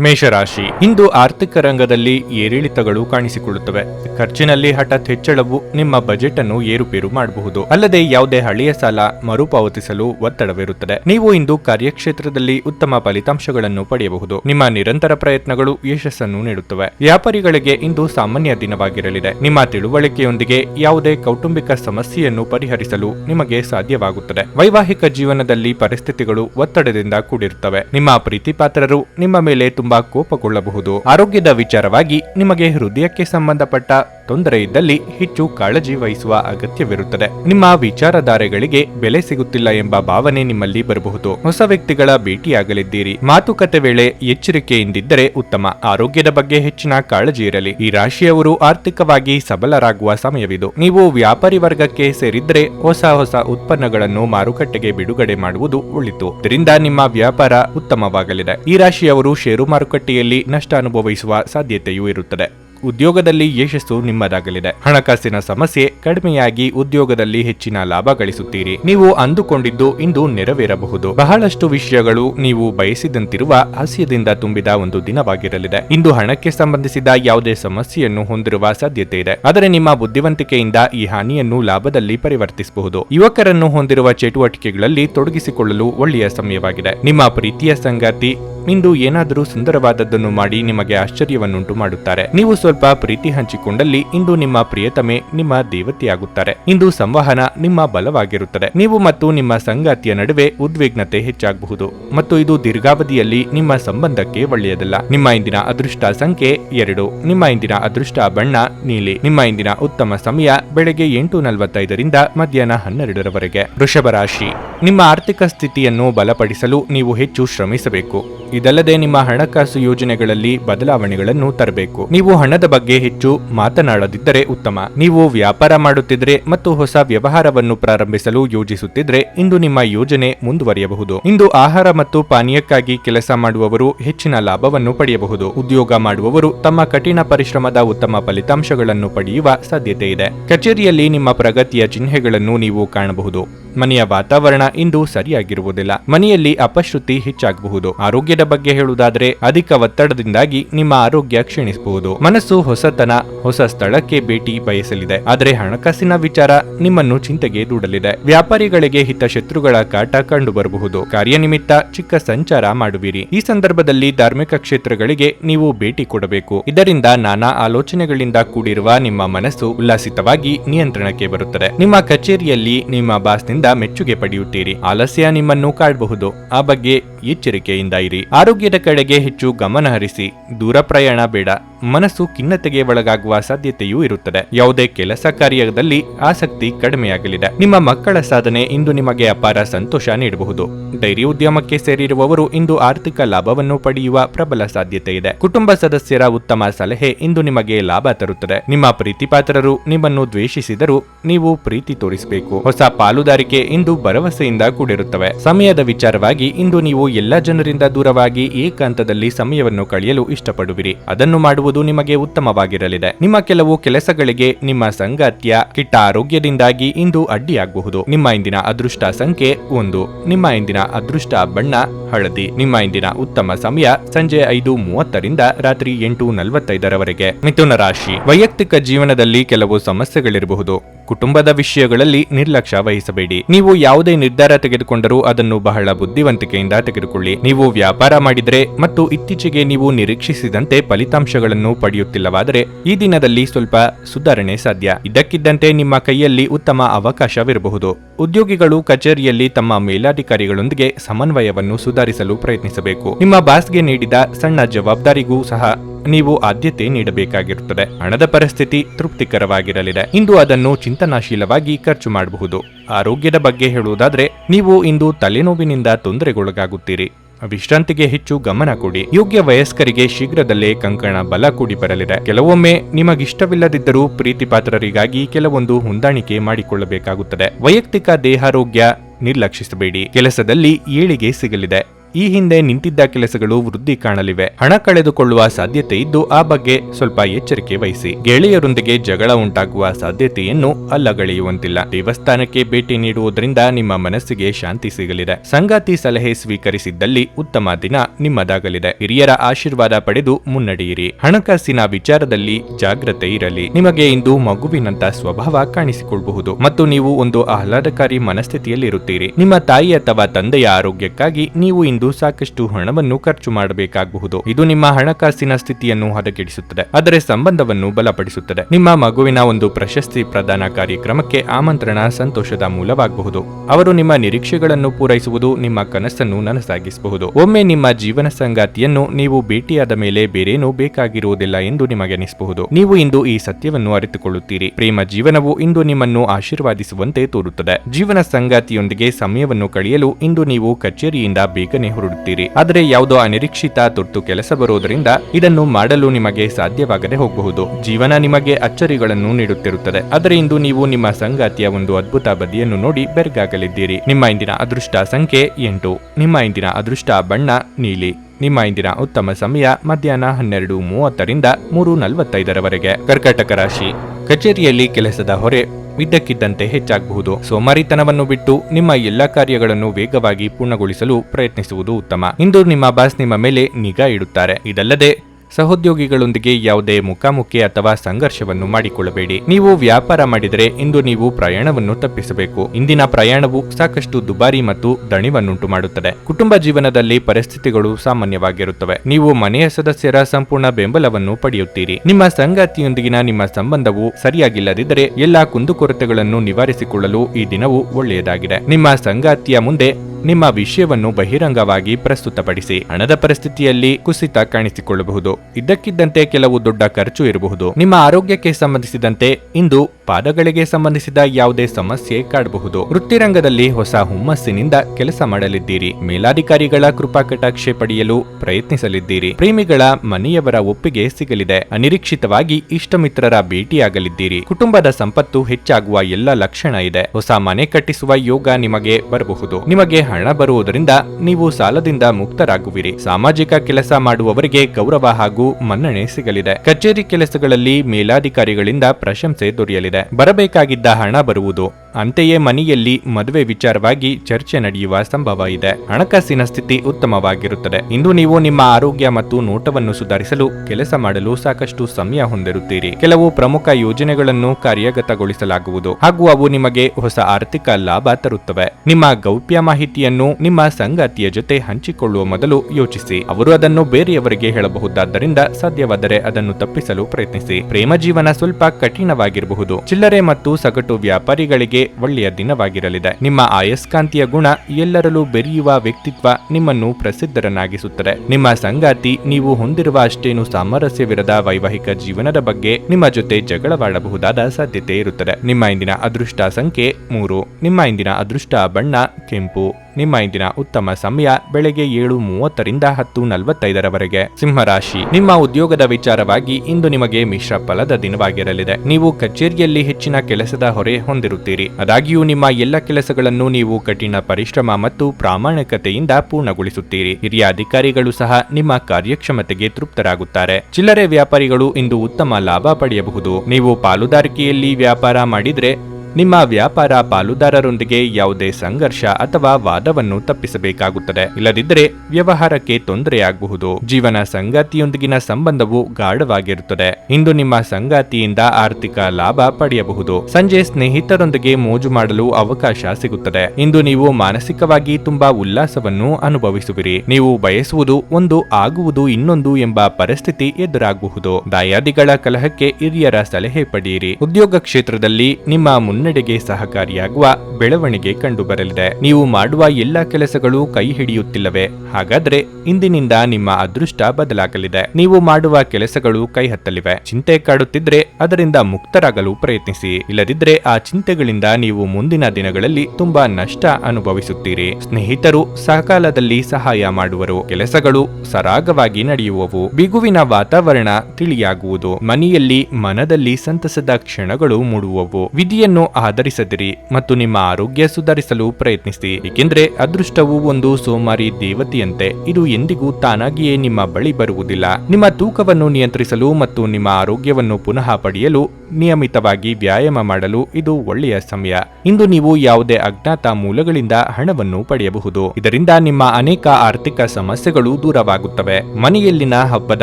ಮೇಷರಾಶಿ. ಇಂದು ಆರ್ಥಿಕ ರಂಗದಲ್ಲಿ ಏರಿಳಿತಗಳು ಕಾಣಿಸಿಕೊಳ್ಳುತ್ತವೆ. ಖರ್ಚಿನಲ್ಲಿ ಹಠಾತ್ ಹೆಚ್ಚಳವು ನಿಮ್ಮ ಬಜೆಟ್ ಅನ್ನು ಏರುಪೇರು ಮಾಡಬಹುದು. ಅಲ್ಲದೆ ಯಾವುದೇ ಹಳೆಯ ಸಾಲ ಮರುಪಾವತಿಸಲು ಒತ್ತಡವಿರುತ್ತದೆ. ನೀವು ಇಂದು ಕಾರ್ಯಕ್ಷೇತ್ರದಲ್ಲಿ ಉತ್ತಮ ಫಲಿತಾಂಶಗಳನ್ನು ಪಡೆಯಬಹುದು. ನಿಮ್ಮ ನಿರಂತರ ಪ್ರಯತ್ನಗಳು ಯಶಸ್ಸನ್ನು ನೀಡುತ್ತವೆ. ವ್ಯಾಪಾರಿಗಳಿಗೆ ಇಂದು ಸಾಮಾನ್ಯ ದಿನವಾಗಿರಲಿದೆ. ನಿಮ್ಮ ತಿಳುವಳಿಕೆಯೊಂದಿಗೆ ಯಾವುದೇ ಕೌಟುಂಬಿಕ ಸಮಸ್ಯೆಯನ್ನು ಪರಿಹರಿಸಲು ನಿಮಗೆ ಸಾಧ್ಯವಾಗುತ್ತದೆ. ವೈವಾಹಿಕ ಜೀವನದಲ್ಲಿ ಪರಿಸ್ಥಿತಿಗಳು ಒತ್ತಡದಿಂದ ಕೂಡಿರುತ್ತವೆ. ನಿಮ್ಮ ಪ್ರೀತಿಪಾತ್ರರು ನಿಮ್ಮ ಮೇಲೆ ತುಂಬಾ ಕೋಪಗೊಳ್ಳಬಹುದು. ಆರೋಗ್ಯದ ವಿಚಾರವಾಗಿ ನಿಮಗೆ ಹೃದಯಕ್ಕೆ ಸಂಬಂಧಪಟ್ಟ ತೊಂದರೆ ಇದ್ದಲ್ಲಿ ಹೆಚ್ಚು ಕಾಳಜಿ ವಹಿಸುವ ಅಗತ್ಯವಿರುತ್ತದೆ. ನಿಮ್ಮ ವಿಚಾರಧಾರೆಗಳಿಗೆ ಬೆಲೆ ಸಿಗುತ್ತಿಲ್ಲ ಎಂಬ ಭಾವನೆ ನಿಮ್ಮಲ್ಲಿ ಬರಬಹುದು. ಹೊಸ ವ್ಯಕ್ತಿಗಳ ಭೇಟಿಯಾಗಲಿದ್ದೀರಿ. ಮಾತುಕತೆ ವೇಳೆ ಎಚ್ಚರಿಕೆಯಿಂದಿದ್ದರೆ ಉತ್ತಮ. ಆರೋಗ್ಯದ ಬಗ್ಗೆ ಹೆಚ್ಚಿನ ಕಾಳಜಿ ಇರಲಿ. ಈ ರಾಶಿಯವರು ಆರ್ಥಿಕವಾಗಿ ಸಬಲರಾಗುವ ಸಮಯವಿದು. ನೀವು ವ್ಯಾಪಾರಿ ವರ್ಗಕ್ಕೆ ಸೇರಿದ್ರೆ ಹೊಸ ಹೊಸ ಉತ್ಪನ್ನಗಳನ್ನು ಮಾರುಕಟ್ಟೆಗೆ ಬಿಡುಗಡೆ ಮಾಡುವುದು ಉಳಿತು ಇದರಿಂದ ನಿಮ್ಮ ವ್ಯಾಪಾರ ಉತ್ತಮವಾಗಲಿದೆ. ಈ ರಾಶಿಯವರು ಷೇರು ಮಾರುಕಟ್ಟೆಯಲ್ಲಿ ನಷ್ಟ ಅನುಭವಿಸುವ ಸಾಧ್ಯತೆಯೂ ಇರುತ್ತದೆ. ಉದ್ಯೋಗದಲ್ಲಿ ಯಶಸ್ಸು ನಿಮ್ಮದಾಗಲಿದೆ. ಹಣಕಾಸಿನ ಸಮಸ್ಯೆ ಕಡಿಮೆಯಾಗಿ ಉದ್ಯೋಗದಲ್ಲಿ ಹೆಚ್ಚಿನ ಲಾಭ ಗಳಿಸುತ್ತೀರಿ. ನೀವು ಅಂದುಕೊಂಡಿದ್ದು ಇಂದು ನೆರವೇರಬಹುದು. ಬಹಳಷ್ಟು ವಿಷಯಗಳು ನೀವು ಬಯಸಿದಂತಿರುವ ಹಾಸ್ಯದಿಂದ ತುಂಬಿದ ಒಂದು ದಿನವಾಗಿರಲಿದೆ. ಇಂದು ಹಣಕ್ಕೆ ಸಂಬಂಧಿಸಿದ ಯಾವುದೇ ಸಮಸ್ಯೆಯನ್ನು ಹೊಂದಿರುವ ಸಾಧ್ಯತೆ ಇದೆ. ಆದರೆ ನಿಮ್ಮ ಬುದ್ಧಿವಂತಿಕೆಯಿಂದ ಈ ಹಾನಿಯನ್ನು ಲಾಭದಲ್ಲಿ ಪರಿವರ್ತಿಸಬಹುದು. ಯುವಕರನ್ನು ಹೊಂದಿರುವ ಚಟುವಟಿಕೆಗಳಲ್ಲಿ ತೊಡಗಿಸಿಕೊಳ್ಳಲು ಒಳ್ಳೆಯ ಸಮಯವಾಗಿದೆ. ನಿಮ್ಮ ಪ್ರೀತಿಯ ಸಂಗಾತಿ ಇಂದು ಏನಾದರೂ ಸುಂದರವಾದದ್ದನ್ನು ಮಾಡಿ ನಿಮಗೆ ಆಶ್ಚರ್ಯವನ್ನುಂಟು ಮಾಡುತ್ತಾರೆ ನೀವು ಸ್ವಲ್ಪ ಪ್ರೀತಿ ಹಂಚಿಕೊಂಡಲ್ಲಿ ಇಂದು ನಿಮ್ಮ ಪ್ರಿಯತಮೆ ನಿಮ್ಮ ದೇವತೆಯಾಗುತ್ತಾರೆ. ಇಂದು ಸಂವಹನ ನಿಮ್ಮ ಬಲವಾಗಿರುತ್ತದೆ. ನೀವು ಮತ್ತು ನಿಮ್ಮ ಸಂಗಾತಿಯ ನಡುವೆ ಉದ್ವಿಗ್ನತೆ ಹೆಚ್ಚಾಗಬಹುದು. ಮತ್ತು ಇದು ದೀರ್ಘಾವಧಿಯಲ್ಲಿ ನಿಮ್ಮ ಸಂಬಂಧಕ್ಕೆ ಒಳ್ಳೆಯದಲ್ಲ. ನಿಮ್ಮ ಇಂದಿನ ಅದೃಷ್ಟ ಸಂಖ್ಯೆ ಎರಡು. ನಿಮ್ಮ ಇಂದಿನ ಅದೃಷ್ಟ ಬಣ್ಣ ನೀಲಿ. ನಿಮ್ಮ ಇಂದಿನ ಉತ್ತಮ ಸಮಯ ಬೆಳಗ್ಗೆ ಎಂಟು ನಲವತ್ತೈದರಿಂದ ಮಧ್ಯಾಹ್ನ ಹನ್ನೆರಡರವರೆಗೆ. ವೃಷಭ ರಾಶಿ. ನಿಮ್ಮ ಆರ್ಥಿಕ ಸ್ಥಿತಿಯನ್ನು ಬಲಪಡಿಸಲು ನೀವು ಹೆಚ್ಚು ಶ್ರಮಿಸಬೇಕು. ಇದಲ್ಲದೆ ನಿಮ್ಮ ಹಣಕಾಸು ಯೋಜನೆಗಳಲ್ಲಿ ಬದಲಾವಣೆಗಳನ್ನು ತರಬೇಕು. ನೀವು ಹಣದ ಬಗ್ಗೆ ಹೆಚ್ಚು ಮಾತನಾಡದಿದ್ದರೆ ಉತ್ತಮ. ನೀವು ವ್ಯಾಪಾರ ಮಾಡುತ್ತಿದ್ರೆ ಮತ್ತು ಹೊಸ ವ್ಯವಹಾರವನ್ನು ಪ್ರಾರಂಭಿಸಲು ಯೋಜಿಸುತ್ತಿದ್ರೆ ಇಂದು ನಿಮ್ಮ ಯೋಜನೆ ಮುಂದುವರಿಯಬಹುದು. ಇಂದು ಆಹಾರ ಮತ್ತು ಪಾನೀಯಕ್ಕಾಗಿ ಕೆಲಸ ಮಾಡುವವರು ಹೆಚ್ಚಿನ ಲಾಭವನ್ನು ಪಡೆಯಬಹುದು. ಉದ್ಯೋಗ ಮಾಡುವವರು ತಮ್ಮ ಕಠಿಣ ಪರಿಶ್ರಮದ ಉತ್ತಮ ಫಲಿತಾಂಶಗಳನ್ನು ಪಡೆಯುವ ಸಾಧ್ಯತೆ ಇದೆ. ಕಚೇರಿಯಲ್ಲಿ ನಿಮ್ಮ ಪ್ರಗತಿಯ ಚಿಹ್ನೆಗಳನ್ನು ನೀವು ಕಾಣಬಹುದು. ಮನೆಯ ವಾತಾವರಣ ಇಂದು ಸರಿಯಾಗಿರುವುದಿಲ್ಲ. ಮನೆಯಲ್ಲಿ ಅಪಶ್ರುತಿ ಹೆಚ್ಚಾಗಬಹುದು. ಆರೋಗ್ಯದ ಬಗ್ಗೆ ಹೇಳುವುದಾದರೆ ಅಧಿಕ ಒತ್ತಡದಿಂದಾಗಿ ನಿಮ್ಮ ಆರೋಗ್ಯ ಕ್ಷೀಣಿಸಬಹುದು. ಮನಸ್ಸು ಹೊಸತನ, ಹೊಸ ಸ್ಥಳಕ್ಕೆ ಭೇಟಿ ಬಯಸಲಿದೆ. ಆದರೆ ಹಣಕಾಸಿನ ವಿಚಾರ ನಿಮ್ಮನ್ನು ಚಿಂತೆಗೆ ದೂಡಲಿದೆ. ವ್ಯಾಪಾರಿಗಳಿಗೆ ಹಿತಶತ್ರುಗಳ ಕಾಟ ಕಂಡು ಬರಬಹುದು ಕಾರ್ಯನಿಮಿತ್ತ ಚಿಕ್ಕ ಸಂಚಾರ ಮಾಡುವಿರಿ. ಈ ಸಂದರ್ಭದಲ್ಲಿ ಧಾರ್ಮಿಕ ಕ್ಷೇತ್ರಗಳಿಗೆ ನೀವು ಭೇಟಿ ಕೊಡಬೇಕು. ಇದರಿಂದ ನಾನಾ ಆಲೋಚನೆಗಳಿಂದ ಕೂಡಿರುವ ನಿಮ್ಮ ಮನಸ್ಸು ಉಲ್ಲಾಸಿತವಾಗಿ ನಿಯಂತ್ರಣಕ್ಕೆ ಬರುತ್ತದೆ. ನಿಮ್ಮ ಕಚೇರಿಯಲ್ಲಿ ನಿಮ್ಮ ಬಾಸ್ನಿಂದ ಮೆಚ್ಚುಗೆ ಪಡೆಯುತ್ತೀರಿ. ಆಲಸ್ಯ ನಿಮ್ಮನ್ನು ಕಾಡಬಹುದು. ಆ ಬಗ್ಗೆ ಎಚ್ಚರಿಕೆಯಿಂದ ಇರಿ ಆರೋಗ್ಯದ ಕಡೆಗೆ ಹೆಚ್ಚು ಗಮನ ಹರಿಸಿ, ದೂರ ಪ್ರಯಾಣ ಬೇಡ, ಮನಸ್ಸು ಖಿನ್ನತೆಗೆ ಒಳಗಾಗುವ ಸಾಧ್ಯತೆಯೂ ಇರುತ್ತದೆ. ಯಾವುದೇ ಕೆಲಸ ಕಾರ್ಯದಲ್ಲಿ ಆಸಕ್ತಿ ಕಡಿಮೆಯಾಗಲಿದೆ. ನಿಮ್ಮ ಮಕ್ಕಳ ಸಾಧನೆ ಇಂದು ನಿಮಗೆ ಅಪಾರ ಸಂತೋಷ ನೀಡಬಹುದು. ಡೈರಿ ಉದ್ಯಮಕ್ಕೆ ಸೇರಿರುವವರು ಇಂದು ಆರ್ಥಿಕ ಲಾಭವನ್ನು ಪಡೆಯುವ ಪ್ರಬಲ ಸಾಧ್ಯತೆ ಇದೆ. ಕುಟುಂಬ ಸದಸ್ಯರ ಉತ್ತಮ ಸಲಹೆ ಇಂದು ನಿಮಗೆ ಲಾಭ ತರುತ್ತದೆ. ನಿಮ್ಮ ಪ್ರೀತಿಪಾತ್ರರು ನಿಮ್ಮನ್ನು ದ್ವೇಷಿಸಿದರೂ ನೀವು ಪ್ರೀತಿ ತೋರಿಸಬೇಕು. ಹೊಸ ಪಾಲುದಾರಿಕೆ ಇಂದು ಭರವಸೆಯಿಂದ ಕೂಡಿರುತ್ತವೆ. ಸಮಯದ ವಿಚಾರವಾಗಿ ಇಂದು ನೀವು ಎಲ್ಲ ಜನರಿಂದ ದೂರವಾಗಿ ಏಕಾಂತದಲ್ಲಿ ಸಮಯವನ್ನು ಕಳೆಯಲು ಇಷ್ಟಪಡುವಿರಿ. ಅದನ್ನು ಮಾಡುವುದು ನಿಮಗೆ ಉತ್ತಮವಾಗಿರಲಿದೆ. ನಿಮ್ಮ ಕೆಲವು ಕೆಲಸಗಳಿಗೆ ನಿಮ್ಮ ಸಂಗಾತಿಯ ಕಿಟ್ಟ ಆರೋಗ್ಯದಿಂದಾಗಿ ಇಂದು ಅಡ್ಡಿಯಾಗಬಹುದು. ನಿಮ್ಮ ಇಂದಿನ ಅದೃಷ್ಟ ಸಂಖ್ಯೆ ಒಂದು. ನಿಮ್ಮ ಇಂದಿನ ಅದೃಷ್ಟ ಬಣ್ಣ ಹಳದಿ. ನಿಮ್ಮ ಇಂದಿನ ಉತ್ತಮ ಸಮಯ ಸಂಜೆ ಐದು ಮೂವತ್ತರಿಂದ ರಾತ್ರಿ ಎಂಟು ನಲವತ್ತೈದರವರೆಗೆ. ಮಿಥುನ ರಾಶಿ. ವೈಯಕ್ತಿಕ ಜೀವನದಲ್ಲಿ ಕೆಲವು ಸಮಸ್ಯೆಗಳಿರಬಹುದು. ಕುಟುಂಬದ ವಿಷಯಗಳಲ್ಲಿ ನಿರ್ಲಕ್ಷ್ಯ ವಹಿಸಬೇಡಿ. ನೀವು ಯಾವುದೇ ನಿರ್ಧಾರ ತೆಗೆದುಕೊಂಡರೂ ಅದನ್ನು ಬಹಳ ಬುದ್ಧಿವಂತಿಕೆಯಿಂದ ತೆಗೆದುಕೊಳ್ಳಿ. ನೀವು ವ್ಯಾಪಾರ ಮಾಡಿದರೆ ಮತ್ತು ಇತ್ತೀಚೆಗೆ ನೀವು ನಿರೀಕ್ಷಿಸಿದಂತೆ ಫಲಿತಾಂಶಗಳನ್ನು ಪಡೆಯುತ್ತಿಲ್ಲವಾದರೆ ಈ ದಿನದಲ್ಲಿ ಸ್ವಲ್ಪ ಸುಧಾರಣೆ ಸಾಧ್ಯ. ಇದಕ್ಕಿದ್ದಂತೆ ನಿಮ್ಮ ಕೈಯಲ್ಲಿ ಉತ್ತಮ ಅವಕಾಶವಿರಬಹುದು. ಉದ್ಯೋಗಿಗಳು ಕಚೇರಿಯಲ್ಲಿ ತಮ್ಮ ಮೇಲಾಧಿಕಾರಿಗಳೊಂದಿಗೆ ಸಮನ್ವಯವನ್ನು ಸುಧಾರಿಸಲು ಪ್ರಯತ್ನಿಸಬೇಕು. ನಿಮ್ಮ ಬಾಸ್ಗೆ ನೀಡಿದ ಸಣ್ಣ ಜವಾಬ್ದಾರಿಗೂ ಸಹ ನೀವು ಆದ್ಯತೆ ನೀಡಬೇಕಾಗಿರುತ್ತದೆ. ಹಣದ ಪರಿಸ್ಥಿತಿ ತೃಪ್ತಿಕರವಾಗಿರಲಿದೆ. ಇಂದು ಅದನ್ನು ಚಿಂತನಾಶೀಲವಾಗಿ ಖರ್ಚು ಮಾಡಬಹುದು. ಆರೋಗ್ಯದ ಬಗ್ಗೆ ಹೇಳುವುದಾದರೆ, ನೀವು ಇಂದು ತಲೆನೋವಿನಿಂದ ತೊಂದರೆಗೊಳಗಾಗುತ್ತೀರಿ. ವಿಶ್ರಾಂತಿಗೆ ಹೆಚ್ಚು ಗಮನ ಕೊಡಿ. ಯೋಗ್ಯ ವಯಸ್ಕರಿಗೆ ಶೀಘ್ರದಲ್ಲೇ ಕಂಕಣ ಬಲ ಕೂಡಿ ಬರಲಿದೆ. ಕೆಲವೊಮ್ಮೆ ನಿಮಗಿಷ್ಟವಿಲ್ಲದಿದ್ದರೂ ಪ್ರೀತಿಪಾತ್ರರಿಗಾಗಿ ಕೆಲವೊಂದು ಹೊಂದಾಣಿಕೆ ಮಾಡಿಕೊಳ್ಳಬೇಕಾಗುತ್ತದೆ. ವೈಯಕ್ತಿಕ ದೇಹಾರೋಗ್ಯ ನಿರ್ಲಕ್ಷಿಸಬೇಡಿ. ಕೆಲಸದಲ್ಲಿ ಏಳಿಗೆ ಸಿಗಲಿದೆ. ಈ ಹಿಂದೆ ನಿಂತಿದ್ದ ಕೆಲಸಗಳು ವೃದ್ಧಿ ಕಾಣಲಿವೆ. ಹಣ ಕಳೆದುಕೊಳ್ಳುವ ಸಾಧ್ಯತೆ ಇದ್ದು ಆ ಬಗ್ಗೆ ಸ್ವಲ್ಪ ಎಚ್ಚರಿಕೆ ವಹಿಸಿ. ಗೆಳೆಯರೊಂದಿಗೆ ಜಗಳ ಉಂಟಾಗುವ ಸಾಧ್ಯತೆಯನ್ನು ಅಲ್ಲಗಳೆಯುವಂತಿಲ್ಲ. ದೇವಸ್ಥಾನಕ್ಕೆ ಭೇಟಿ ನೀಡುವುದರಿಂದ ನಿಮ್ಮ ಮನಸ್ಸಿಗೆ ಶಾಂತಿ ಸಿಗಲಿದೆ. ಸಂಗಾತಿ ಸಲಹೆ ಸ್ವೀಕರಿಸಿದ್ದಲ್ಲಿ ಉತ್ತಮ ದಿನ ನಿಮ್ಮದಾಗಲಿದೆ. ಹಿರಿಯರ ಆಶೀರ್ವಾದ ಪಡೆದು ಮುನ್ನಡೆಯಿರಿ. ಹಣಕಾಸಿನ ವಿಚಾರದಲ್ಲಿ ಜಾಗ್ರತೆ ಇರಲಿ. ನಿಮಗೆ ಇಂದು ಮಗುವಿನಂತ ಸ್ವಭಾವ ಕಾಣಿಸಿಕೊಳ್ಳಬಹುದು. ಮತ್ತು ನೀವು ಒಂದು ಆಹ್ಲಾದಕಾರಿ ಮನಸ್ಥಿತಿಯಲ್ಲಿರುತ್ತೀರಿ. ನಿಮ್ಮ ತಾಯಿ ಅಥವಾ ತಂದೆಯ ಆರೋಗ್ಯಕ್ಕಾಗಿ ನೀವು ಸಾಕಷ್ಟು ಹಣವನ್ನು ಖರ್ಚು ಮಾಡಬೇಕಾಗಬಹುದು. ಇದು ನಿಮ್ಮ ಹಣಕಾಸಿನ ಸ್ಥಿತಿಯನ್ನು ಹದಗೆಡಿಸುತ್ತದೆ. ಆದರೆ ಸಂಬಂಧವನ್ನು ಬಲಪಡಿಸುತ್ತದೆ. ನಿಮ್ಮ ಮಗುವಿನ ಒಂದು ಪ್ರಶಸ್ತಿ ಪ್ರದಾನ ಕಾರ್ಯಕ್ರಮಕ್ಕೆ ಆಮಂತ್ರಣ ಸಂತೋಷದ ಮೂಲವಾಗಬಹುದು. ಅವರು ನಿಮ್ಮ ನಿರೀಕ್ಷೆಗಳನ್ನು ಪೂರೈಸುವುದು ನಿಮ್ಮ ಕನಸನ್ನು ನನಸಾಗಿಸಬಹುದು. ಒಮ್ಮೆ ನಿಮ್ಮ ಜೀವನ ಸಂಗಾತಿಯನ್ನು ನೀವು ಭೇಟಿಯಾದ ಮೇಲೆ ಬೇರೇನೂ ಬೇಕಾಗಿರುವುದಿಲ್ಲ ಎಂದು ನಿಮಗೆ ಅನಿಸಬಹುದು ನೀವು ಇಂದು ಈ ಸತ್ಯವನ್ನು ಅರಿತುಕೊಳ್ಳುತ್ತೀರಿ. ಪ್ರೇಮ ಜೀವನವು ಇಂದು ನಿಮ್ಮನ್ನು ಆಶೀರ್ವಾದಿಸುವಂತೆ ತೋರುತ್ತದೆ. ಜೀವನ ಸಂಗಾತಿಯೊಂದಿಗೆ ಸಮಯವನ್ನು ಕಳೆಯಲು ಇಂದು ನೀವು ಕಚೇರಿಯಿಂದ ಬೇಗನೆ ಹೊರಡುತ್ತೀರಿ. ಆದರೆ ಯಾವುದೋ ಅನಿರೀಕ್ಷಿತ ತುರ್ತು ಕೆಲಸ ಬರುವುದರಿಂದ ಇದನ್ನು ಮಾಡಲು ನಿಮಗೆ ಸಾಧ್ಯವಾಗದೆ ಹೋಗಬಹುದು. ಜೀವನ ನಿಮಗೆ ಅಚ್ಚರಿಗಳನ್ನು ನೀಡುತ್ತಿರುತ್ತದೆ. ಆದರೆ ಇಂದು ನೀವು ನಿಮ್ಮ ಸಂಗಾತಿಯ ಒಂದು ಅದ್ಭುತ ಬದಿಯನ್ನು ನೋಡಿ ಬೆರಗಾಗಲಿದ್ದೀರಿ. ನಿಮ್ಮ ಇಂದಿನ ಅದೃಷ್ಟ ಸಂಖ್ಯೆ ಎಂಟು. ನಿಮ್ಮ ಇಂದಿನ ಅದೃಷ್ಟ ಬಣ್ಣ ನೀಲಿ. ನಿಮ್ಮ ಇಂದಿನ ಉತ್ತಮ ಸಮಯ ಮಧ್ಯಾಹ್ನ ಹನ್ನೆರಡು ಮೂವತ್ತರಿಂದ ಮೂರು ನಲವತ್ತೈದರವರೆಗೆ. ಕರ್ಕಾಟಕ ರಾಶಿ. ಕಚೇರಿಯಲ್ಲಿ ಕೆಲಸದ ಹೊರೆ ಇದ್ದಕ್ಕಿದ್ದಂತೆ ಹೆಚ್ಚಾಗಬಹುದು. ಸೋಮಾರಿತನವನ್ನು ಬಿಟ್ಟು ನಿಮ್ಮ ಎಲ್ಲಾ ಕಾರ್ಯಗಳನ್ನು ವೇಗವಾಗಿ ಪೂರ್ಣಗೊಳಿಸಲು ಪ್ರಯತ್ನಿಸುವುದು ಉತ್ತಮ. ಇಂದು ನಿಮ್ಮ ಬಾಸ್ ನಿಮ್ಮ ಮೇಲೆ ನಿಗಾ ಇಡುತ್ತಾರೆ. ಇದಲ್ಲದೆ ಸಹೋದ್ಯೋಗಿಗಳೊಂದಿಗೆ ಯಾವುದೇ ಮುಖಾಮುಖಿ ಅಥವಾ ಸಂಘರ್ಷವನ್ನು ಮಾಡಿಕೊಳ್ಳಬೇಡಿ. ನೀವು ವ್ಯಾಪಾರ ಮಾಡಿದರೆ ಇಂದು ನೀವು ಪ್ರಯಾಣವನ್ನು ತಪ್ಪಿಸಬೇಕು. ಇಂದಿನ ಪ್ರಯಾಣವು ಸಾಕಷ್ಟು ದುಬಾರಿ ಮತ್ತು ದಣಿವನ್ನುಂಟು ಮಾಡುತ್ತದೆ ಕುಟುಂಬ ಜೀವನದಲ್ಲಿ ಪರಿಸ್ಥಿತಿಗಳು ಸಾಮಾನ್ಯವಾಗಿರುತ್ತವೆ. ನೀವು ಮನೆಯ ಸದಸ್ಯರ ಸಂಪೂರ್ಣ ಬೆಂಬಲವನ್ನು ಪಡೆಯುತ್ತೀರಿ. ನಿಮ್ಮ ಸಂಗಾತಿಯೊಂದಿಗಿನ ನಿಮ್ಮ ಸಂಬಂಧವು ಸರಿಯಾಗಿಲ್ಲದಿದ್ದರೆ ಎಲ್ಲಾ ಕುಂದುಕೊರತೆಗಳನ್ನು ನಿವಾರಿಸಿಕೊಳ್ಳಲು ಈ ದಿನವು ಒಳ್ಳೆಯದಾಗಿದೆ. ನಿಮ್ಮ ಸಂಗಾತಿಯ ಮುಂದೆ ನಿಮ್ಮ ವಿಷಯವನ್ನು ಬಹಿರಂಗವಾಗಿ ಪ್ರಸ್ತುತಪಡಿಸಿ. ಹಣದ ಪರಿಸ್ಥಿತಿಯಲ್ಲಿ ಕುಸಿತ ಕಾಣಿಸಿಕೊಳ್ಳಬಹುದು. ಇದ್ದಕ್ಕಿದ್ದಂತೆ ಕೆಲವು ದೊಡ್ಡ ಖರ್ಚು ಇರಬಹುದು. ನಿಮ್ಮ ಆರೋಗ್ಯಕ್ಕೆ ಸಂಬಂಧಿಸಿದಂತೆ ಇಂದು ಪಾದಗಳಿಗೆ ಸಂಬಂಧಿಸಿದ ಯಾವುದೇ ಸಮಸ್ಯೆ ಕಾಡಬಹುದು. ವೃತ್ತಿರಂಗದಲ್ಲಿ ಹೊಸ ಹುಮ್ಮಸ್ಸಿನಿಂದ ಕೆಲಸ ಮಾಡಲಿದ್ದೀರಿ. ಮೇಲಾಧಿಕಾರಿಗಳ ಕೃಪಾ ಕಟಾಕ್ಷೆ ಪಡೆಯಲು ಪ್ರಯತ್ನಿಸಲಿದ್ದೀರಿ. ಪ್ರೇಮಿಗಳ ಮನೆಯವರ ಒಪ್ಪಿಗೆ ಸಿಗಲಿದೆ. ಅನಿರೀಕ್ಷಿತವಾಗಿ ಇಷ್ಟಮಿತ್ರರ ಭೇಟಿಯಾಗಲಿದ್ದೀರಿ. ಕುಟುಂಬದ ಸಂಪತ್ತು ಹೆಚ್ಚಾಗುವ ಎಲ್ಲ ಲಕ್ಷಣ ಇದೆ. ಹೊಸ ಮನೆ ಕಟ್ಟಿಸುವ ಯೋಗ ನಿಮಗೆ ಬರಬಹುದು. ನಿಮಗೆ ಹಣ ಬರುವುದರಿಂದ ನೀವು ಸಾಲದಿಂದ ಮುಕ್ತರಾಗುವಿರಿ. ಸಾಮಾಜಿಕ ಕೆಲಸ ಮಾಡುವವರಿಗೆ ಗೌರವ ಹಾಗೂ ಮನ್ನಣೆ ಸಿಗಲಿದೆ. ಕಚೇರಿ ಕೆಲಸಗಳಲ್ಲಿ ಮೇಲಾಧಿಕಾರಿಗಳಿಂದ ಪ್ರಶಂಸೆ ದೊರೆಯಲಿದೆ. ಬರಬೇಕಾಗಿದ್ದ ಹಣ ಬರುವುದು ಅಂತೆಯೇ ಮನೆಯಲ್ಲಿ ಮದುವೆ ವಿಚಾರವಾಗಿ ಚರ್ಚೆ ನಡೆಯುವ ಸಂಭವ ಇದೆ. ಹಣಕಾಸಿನ ಸ್ಥಿತಿ ಉತ್ತಮವಾಗಿರುತ್ತದೆ. ಇಂದು ನೀವು ನಿಮ್ಮ ಆರೋಗ್ಯ ಮತ್ತು ನೋಟವನ್ನು ಸುಧಾರಿಸಲು ಕೆಲಸ ಮಾಡಲು ಸಾಕಷ್ಟು ಸಮಯ ಹೊಂದಿರುತ್ತೀರಿ. ಕೆಲವು ಪ್ರಮುಖ ಯೋಜನೆಗಳನ್ನು ಕಾರ್ಯಗತಗೊಳಿಸಲಾಗುವುದು. ಹಾಗೂ ಅವು ನಿಮಗೆ ಹೊಸ ಆರ್ಥಿಕ ಲಾಭ ತರುತ್ತವೆ. ನಿಮ್ಮ ಗೌಪ್ಯ ಮಾಹಿತಿಯನ್ನು ನಿಮ್ಮ ಸಂಗಾತಿಯ ಜೊತೆ ಹಂಚಿಕೊಳ್ಳುವ ಮೊದಲು ಯೋಚಿಸಿ. ಅವರು ಅದನ್ನು ಬೇರೆಯವರಿಗೆ ಹೇಳಬಹುದಾದ್ದರಿಂದ ಸಾಧ್ಯವಾದರೆ ಅದನ್ನು ತಪ್ಪಿಸಲು ಪ್ರಯತ್ನಿಸಿ. ಪ್ರೇಮ ಜೀವನ ಸ್ವಲ್ಪ ಕಠಿಣವಾಗಿರಬಹುದು. ಚಿಲ್ಲರೆ ಮತ್ತು ಸಗಟು ವ್ಯಾಪಾರಿಗಳಿಗೆ ಒಳ್ಳೆಯ ದಿನವಾಗಿರಲಿದೆ. ನಿಮ್ಮ ಆಯಸ್ಕಾಂತಿಯ ಗುಣ ಎಲ್ಲರಲ್ಲೂ ಬೆರೆಯುವ ವ್ಯಕ್ತಿತ್ವ ನಿಮ್ಮನ್ನು ಪ್ರಸಿದ್ಧರನ್ನಾಗಿಸುತ್ತದೆ. ನಿಮ್ಮ ಸಂಗಾತಿ ನೀವು ಹೊಂದಿರುವ ಅಷ್ಟೇನು ಸಾಮರಸ್ಯವಿರದ ವೈವಾಹಿಕ ಜೀವನದ ಬಗ್ಗೆ ನಿಮ್ಮ ಜೊತೆ ಜಗಳವಾಡಬಹುದಾದ ಸಾಧ್ಯತೆ ಇರುತ್ತದೆ. ನಿಮ್ಮ ಇಂದಿನ ಅದೃಷ್ಟ ಸಂಖ್ಯೆ ಮೂರು. ನಿಮ್ಮ ಇಂದಿನ ಅದೃಷ್ಟ ಬಣ್ಣ ಕೆಂಪು. ನಿಮ್ಮ ಇಂದಿನ ಉತ್ತಮ ಸಮಯ ಬೆಳಗ್ಗೆ ಏಳು ಮೂವತ್ತರಿಂದ ಹತ್ತು ನಲವತ್ತೈದರವರೆಗೆ. ಸಿಂಹರಾಶಿ, ನಿಮ್ಮ ಉದ್ಯೋಗದ ವಿಚಾರವಾಗಿ ಇಂದು ನಿಮಗೆ ಮಿಶ್ರ ಫಲದ ದಿನವಾಗಿರಲಿದೆ. ನೀವು ಕಚೇರಿಯಲ್ಲಿ ಹೆಚ್ಚಿನ ಕೆಲಸದ ಹೊರೆ ಹೊಂದಿರುತ್ತೀರಿ. ಆದಾಗ್ಯೂ ನಿಮ್ಮ ಎಲ್ಲ ಕೆಲಸಗಳನ್ನು ನೀವು ಕಠಿಣ ಪರಿಶ್ರಮ ಮತ್ತು ಪ್ರಾಮಾಣಿಕತೆಯಿಂದ ಪೂರ್ಣಗೊಳಿಸುತ್ತೀರಿ. ಹಿರಿಯ ಅಧಿಕಾರಿಗಳು ಸಹ ನಿಮ್ಮ ಕಾರ್ಯಕ್ಷಮತೆಗೆ ತೃಪ್ತರಾಗುತ್ತಾರೆ. ಚಿಲ್ಲರೆ ವ್ಯಾಪಾರಿಗಳು ಇಂದು ಉತ್ತಮ ಲಾಭ ಪಡೆಯಬಹುದು. ನೀವು ಪಾಲುದಾರಿಕೆಯಲ್ಲಿ ವ್ಯಾಪಾರ ಮಾಡಿದ್ರೆ ನಿಮ್ಮ ವ್ಯಾಪಾರ ಪಾಲುದಾರರೊಂದಿಗೆ ಯಾವುದೇ ಸಂಘರ್ಷ ಅಥವಾ ವಾದವನ್ನು ತಪ್ಪಿಸಬೇಕಾಗುತ್ತದೆ. ಇಲ್ಲದಿದ್ದರೆ ವ್ಯವಹಾರಕ್ಕೆ ತೊಂದರೆಯಾಗಬಹುದು. ಜೀವನ ಸಂಗಾತಿಯೊಂದಿಗಿನ ಸಂಬಂಧವು ಗಾಢವಾಗಿರುತ್ತದೆ. ಇಂದು ನಿಮ್ಮ ಸಂಗಾತಿಯಿಂದ ಆರ್ಥಿಕ ಲಾಭ ಪಡೆಯಬಹುದು. ಸಂಜೆ ಸ್ನೇಹಿತರೊಂದಿಗೆ ಮೋಜು ಮಾಡಲು ಅವಕಾಶ ಸಿಗುತ್ತದೆ. ಇಂದು ನೀವು ಮಾನಸಿಕವಾಗಿ ತುಂಬಾ ಉಲ್ಲಾಸವನ್ನು ಅನುಭವಿಸುವಿರಿ. ನೀವು ಬಯಸುವುದು ಒಂದು ಆಗುವುದು ಇನ್ನೊಂದು ಎಂಬ ಪರಿಸ್ಥಿತಿ ಎದುರಾಗಬಹುದು. ದಾಯಾದಿಗಳ ಕಲಹಕ್ಕೆ ಹಿರಿಯರ ಸಲಹೆ ಪಡೆಯಿರಿ. ಉದ್ಯೋಗ ಕ್ಷೇತ್ರದಲ್ಲಿ ನಿಮ್ಮ ಮುನ್ನಡೆಗೆ ಸಹಕಾರಿಯಾಗುವ ಬೆಳವಣಿಗೆ ಕಂಡುಬರಲಿದೆ. ನೀವು ಮಾಡುವ ಎಲ್ಲ ಕೆಲಸಗಳು ಕೈ ಹಿಡಿಯುತ್ತಿಲ್ಲವೇ? ಹಾಗಾದ್ರೆ ಇಂದಿನಿಂದ ನಿಮ್ಮ ಅದೃಷ್ಟ ಬದಲಾಗಲಿದೆ. ನೀವು ಮಾಡುವ ಕೆಲಸಗಳು ಕೈ ಹತ್ತಲಿವೆ. ಚಿಂತೆ ಕಾಡುತ್ತಿದ್ರೆ ಅದರಿಂದ ಮುಕ್ತರಾಗಲು ಪ್ರಯತ್ನಿಸಿ. ಇಲ್ಲದಿದ್ರೆ ಆ ಚಿಂತೆಗಳಿಂದ ನೀವು ಮುಂದಿನ ದಿನಗಳಲ್ಲಿ ತುಂಬಾ ನಷ್ಟ ಅನುಭವಿಸುತ್ತೀರಿ. ಸ್ನೇಹಿತರು ಸಕಾಲದಲ್ಲಿ ಸಹಾಯ ಮಾಡುವರು. ಕೆಲಸಗಳು ಸರಾಗವಾಗಿ ನಡೆಯುವವು. ಬಿಗುವಿನ ವಾತಾವರಣ ತಿಳಿಯಾಗುವುದು. ಮನೆಯಲ್ಲಿ ಮನದಲ್ಲಿ ಸಂತಸದ ಕ್ಷಣಗಳು ಮೂಡುವವು. ವಿಧಿಯನ್ನು ಆಧರಿಸದಿರಿ ಮತ್ತು ನಿಮ್ಮ ಆರೋಗ್ಯ ಸುಧಾರಿಸಲು ಪ್ರಯತ್ನಿಸಿ, ಏಕೆಂದರೆ ಅದೃಷ್ಟವು ಒಂದು ಸೋಮಾರಿ ದೇವತೆಯಂತೆ, ಇದು ಎಂದಿಗೂ ತಾನಾಗಿಯೇ ನಿಮ್ಮ ಬಳಿ ಬರುವುದಿಲ್ಲ. ನಿಮ್ಮ ತೂಕವನ್ನು ನಿಯಂತ್ರಿಸಲು ಮತ್ತು ನಿಮ್ಮ ಆರೋಗ್ಯವನ್ನು ಪುನಃ ಪಡೆಯಲು ನಿಯಮಿತವಾಗಿ ವ್ಯಾಯಾಮ ಮಾಡಲು ಇದು ಒಳ್ಳೆಯ ಸಮಯ. ಇಂದು ನೀವು ಯಾವುದೇ ಅಜ್ಞಾತ ಮೂಲಗಳಿಂದ ಹಣವನ್ನು ಪಡೆಯಬಹುದು. ಇದರಿಂದ ನಿಮ್ಮ ಅನೇಕ ಆರ್ಥಿಕ ಸಮಸ್ಯೆಗಳು ದೂರವಾಗುತ್ತವೆ. ಮನೆಯಲ್ಲಿನ ಹಬ್ಬದ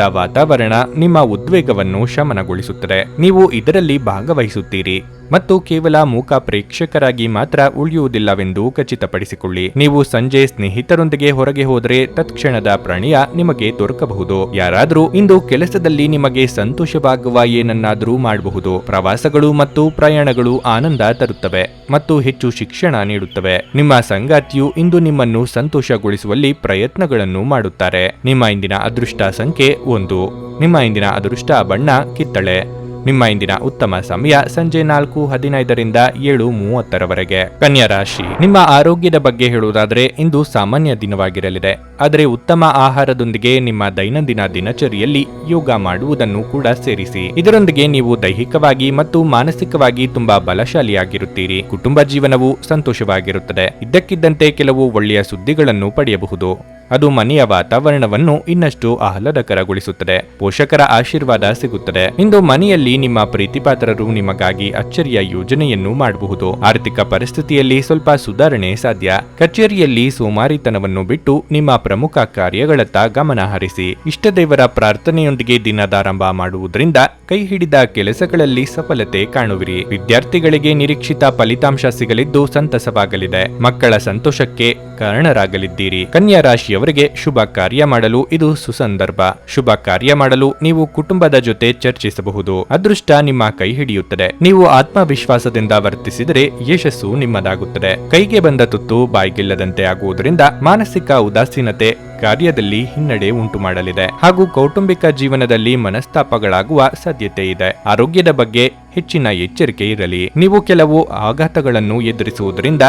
ವಾತಾವರಣ ನಿಮ್ಮ ಉದ್ವೇಗವನ್ನು ಶಮನಗೊಳಿಸುತ್ತದೆ. ನೀವು ಇದರಲ್ಲಿ ಭಾಗವಹಿಸುತ್ತೀರಿ. ಮತ್ತು ಕೇವಲ ಮೂಕ ಪ್ರೇಕ್ಷಕರಾಗಿ ಮಾತ್ರ ಉಳಿಯುವುದಿಲ್ಲವೆಂದು ಖಚಿತಪಡಿಸಿಕೊಳ್ಳಿ. ನೀವು ಸಂಜೆ ಸ್ನೇಹಿತರೊಂದಿಗೆ ಹೊರಗೆ ಹೋದರೆ ತತ್ಕ್ಷಣದ ಪ್ರಣಯ ನಿಮಗೆ ದೊರಕಬಹುದು. ಯಾರಾದರೂ ಇಂದು ಕೆಲಸದಲ್ಲಿ ನಿಮಗೆ ಸಂತೋಷವಾಗುವ ಏನನ್ನಾದರೂ ಮಾಡಬಹುದು. ಪ್ರವಾಸಗಳು ಮತ್ತು ಪ್ರಯಾಣಗಳು ಆನಂದ ತರುತ್ತವೆ ಮತ್ತು ಹೆಚ್ಚು ಶಿಕ್ಷಣ ನೀಡುತ್ತವೆ. ನಿಮ್ಮ ಸಂಗಾತಿಯು ಇಂದು ನಿಮ್ಮನ್ನು ಸಂತೋಷಗೊಳಿಸುವಲ್ಲಿ ಪ್ರಯತ್ನಗಳನ್ನು ಮಾಡುತ್ತಾರೆ. ನಿಮ್ಮ ಇಂದಿನ ಅದೃಷ್ಟ ಸಂಖ್ಯೆ ಒಂದು. ನಿಮ್ಮ ಇಂದಿನ ಅದೃಷ್ಟ ಬಣ್ಣ ಕಿತ್ತಳೆ. ನಿಮ್ಮ ಇಂದಿನ ಉತ್ತಮ ಸಮಯ ಸಂಜೆ ನಾಲ್ಕು ಹದಿನೈದರಿಂದ ಏಳು ಮೂವತ್ತರವರೆಗೆ. ಕನ್ಯಾ ರಾಶಿ. ನಿಮ್ಮ ಆರೋಗ್ಯದ ಬಗ್ಗೆ ಹೇಳುವುದಾದರೆ ಇಂದು ಸಾಮಾನ್ಯ ದಿನವಾಗಿರಲಿದೆ. ಆದರೆ ಉತ್ತಮ ಆಹಾರದೊಂದಿಗೆ ನಿಮ್ಮ ದೈನಂದಿನ ದಿನಚರಿಯಲ್ಲಿ ಯೋಗ ಮಾಡುವುದನ್ನು ಕೂಡ ಸೇರಿಸಿ. ಇದರೊಂದಿಗೆ ನೀವು ದೈಹಿಕವಾಗಿ ಮತ್ತು ಮಾನಸಿಕವಾಗಿ ತುಂಬಾ ಬಲಶಾಲಿಯಾಗಿರುತ್ತೀರಿ. ಕುಟುಂಬ ಜೀವನವು ಸಂತೋಷವಾಗಿರುತ್ತದೆ. ಇದ್ದಕ್ಕಿದ್ದಂತೆ ಕೆಲವು ಒಳ್ಳೆಯ ಸುದ್ದಿಗಳನ್ನು ಪಡೆಯಬಹುದು. ಅದು ಮನೆಯ ವಾತಾವರಣವನ್ನು ಇನ್ನಷ್ಟು ಆಹ್ಲಾದಕರಗೊಳಿಸುತ್ತದೆ. ಪೋಷಕರ ಆಶೀರ್ವಾದ ಸಿಗುತ್ತದೆ. ಇಂದು ಮನೆಯಲ್ಲಿ ನಿಮ್ಮ ಪ್ರೀತಿಪಾತ್ರರು ನಿಮಗಾಗಿ ಅಚ್ಚರಿಯ ಯೋಜನೆಯನ್ನು ಮಾಡಬಹುದು. ಆರ್ಥಿಕ ಪರಿಸ್ಥಿತಿಯಲ್ಲಿ ಸ್ವಲ್ಪ ಸುಧಾರಣೆ ಸಾಧ್ಯ. ಕಚೇರಿಯಲ್ಲಿ ಸೋಮಾರಿತನವನ್ನು ಬಿಟ್ಟು ನಿಮ್ಮ ಪ್ರಮುಖ ಕಾರ್ಯಗಳತ್ತ ಗಮನ ಹರಿಸಿ. ಇಷ್ಟದೇವರ ಪ್ರಾರ್ಥನೆಯೊಂದಿಗೆ ದಿನದಾರಂಭ ಮಾಡುವುದರಿಂದ ಕೈ ಹಿಡಿದ ಕೆಲಸಗಳಲ್ಲಿ ಸಫಲತೆ ಕಾಣುವಿರಿ. ವಿದ್ಯಾರ್ಥಿಗಳಿಗೆ ನಿರೀಕ್ಷಿತ ಫಲಿತಾಂಶ ಸಿಗಲಿದ್ದು ಸಂತಸವಾಗಲಿದೆ. ಮಕ್ಕಳ ಸಂತೋಷಕ್ಕೆ ಕಾರಣರಾಗಲಿದ್ದೀರಿ. ಕನ್ಯಾ ರಾಶಿಯವರಿಗೆ ಶುಭ ಕಾರ್ಯ ಮಾಡಲು ಇದು ಸುಸಂದರ್ಭ. ಶುಭ ಕಾರ್ಯ ಮಾಡಲು ನೀವು ಕುಟುಂಬದ ಜೊತೆ ಚರ್ಚಿಸಬಹುದು. ಅದೃಷ್ಟ ನಿಮ್ಮ ಕೈ ಹಿಡಿಯುತ್ತದೆ. ನೀವು ಆತ್ಮವಿಶ್ವಾಸದಿಂದ ವರ್ತಿಸಿದರೆ ಯಶಸ್ಸು ನಿಮ್ಮದಾಗುತ್ತದೆ. ಕೈಗೆ ಬಂದ ತುತ್ತು ಬಾಯ್ಗಿಲ್ಲದಂತೆ ಆಗುವುದರಿಂದ ಮಾನಸಿಕ ಉದಾಸೀನತೆ ಕಾರ್ಯದಲ್ಲಿ ಹಿನ್ನಡೆ ಉಂಟು ಮಾಡಲಿದೆ ಹಾಗೂ ಕೌಟುಂಬಿಕ ಜೀವನದಲ್ಲಿ ಮನಸ್ತಾಪಗಳಾಗುವ ಸಾಧ್ಯತೆ ಇದೆ. ಆರೋಗ್ಯದ ಬಗ್ಗೆ ಹೆಚ್ಚಿನ ಎಚ್ಚರಿಕೆ ಇರಲಿ. ನೀವು ಕೆಲವು ಆಘಾತಗಳನ್ನು ಎದುರಿಸುವುದರಿಂದ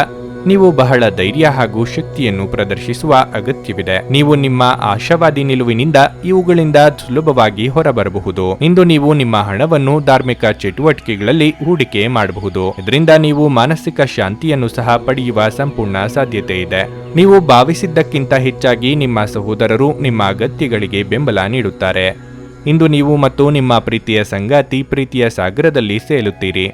ನೀವು ಬಹಳ ಧೈರ್ಯ ಹಾಗೂ ಶಕ್ತಿಯನ್ನು ಪ್ರದರ್ಶಿಸುವ ಅಗತ್ಯವಿದೆ. ನೀವು ನಿಮ್ಮ ಆಶಾವಾದಿ ನಿಲುವಿನಿಂದ ಇವುಗಳಿಂದ ಸುಲಭವಾಗಿ ಹೊರಬರಬಹುದು. ಇಂದು ನೀವು ನಿಮ್ಮ ಹಣವನ್ನು ಧಾರ್ಮಿಕ ಚಟುವಟಿಕೆಗಳಲ್ಲಿ ಹೂಡಿಕೆ ಮಾಡಬಹುದು. ಇದರಿಂದ ನೀವು ಮಾನಸಿಕ ಶಾಂತಿಯನ್ನು ಸಹ ಪಡೆಯುವ ಸಂಪೂರ್ಣ ಸಾಧ್ಯತೆ ಇದೆ. ನೀವು ಭಾವಿಸಿದ್ದಕ್ಕಿಂತ ಹೆಚ್ಚಾಗಿ ನಿಮ್ಮ ಸಹೋದರರು ನಿಮ್ಮ ಅಗತ್ಯಗಳಿಗೆ ಬೆಂಬಲ ನೀಡುತ್ತಾರೆ. ಇಂದು ನೀವು ಮತ್ತು ನಿಮ್ಮ ಪ್ರೀತಿಯ ಸಂಗಾತಿ ಪ್ರೀತಿಯ ಸಾಗರದಲ್ಲಿ ಸೇಲುತ್ತೀರಿ.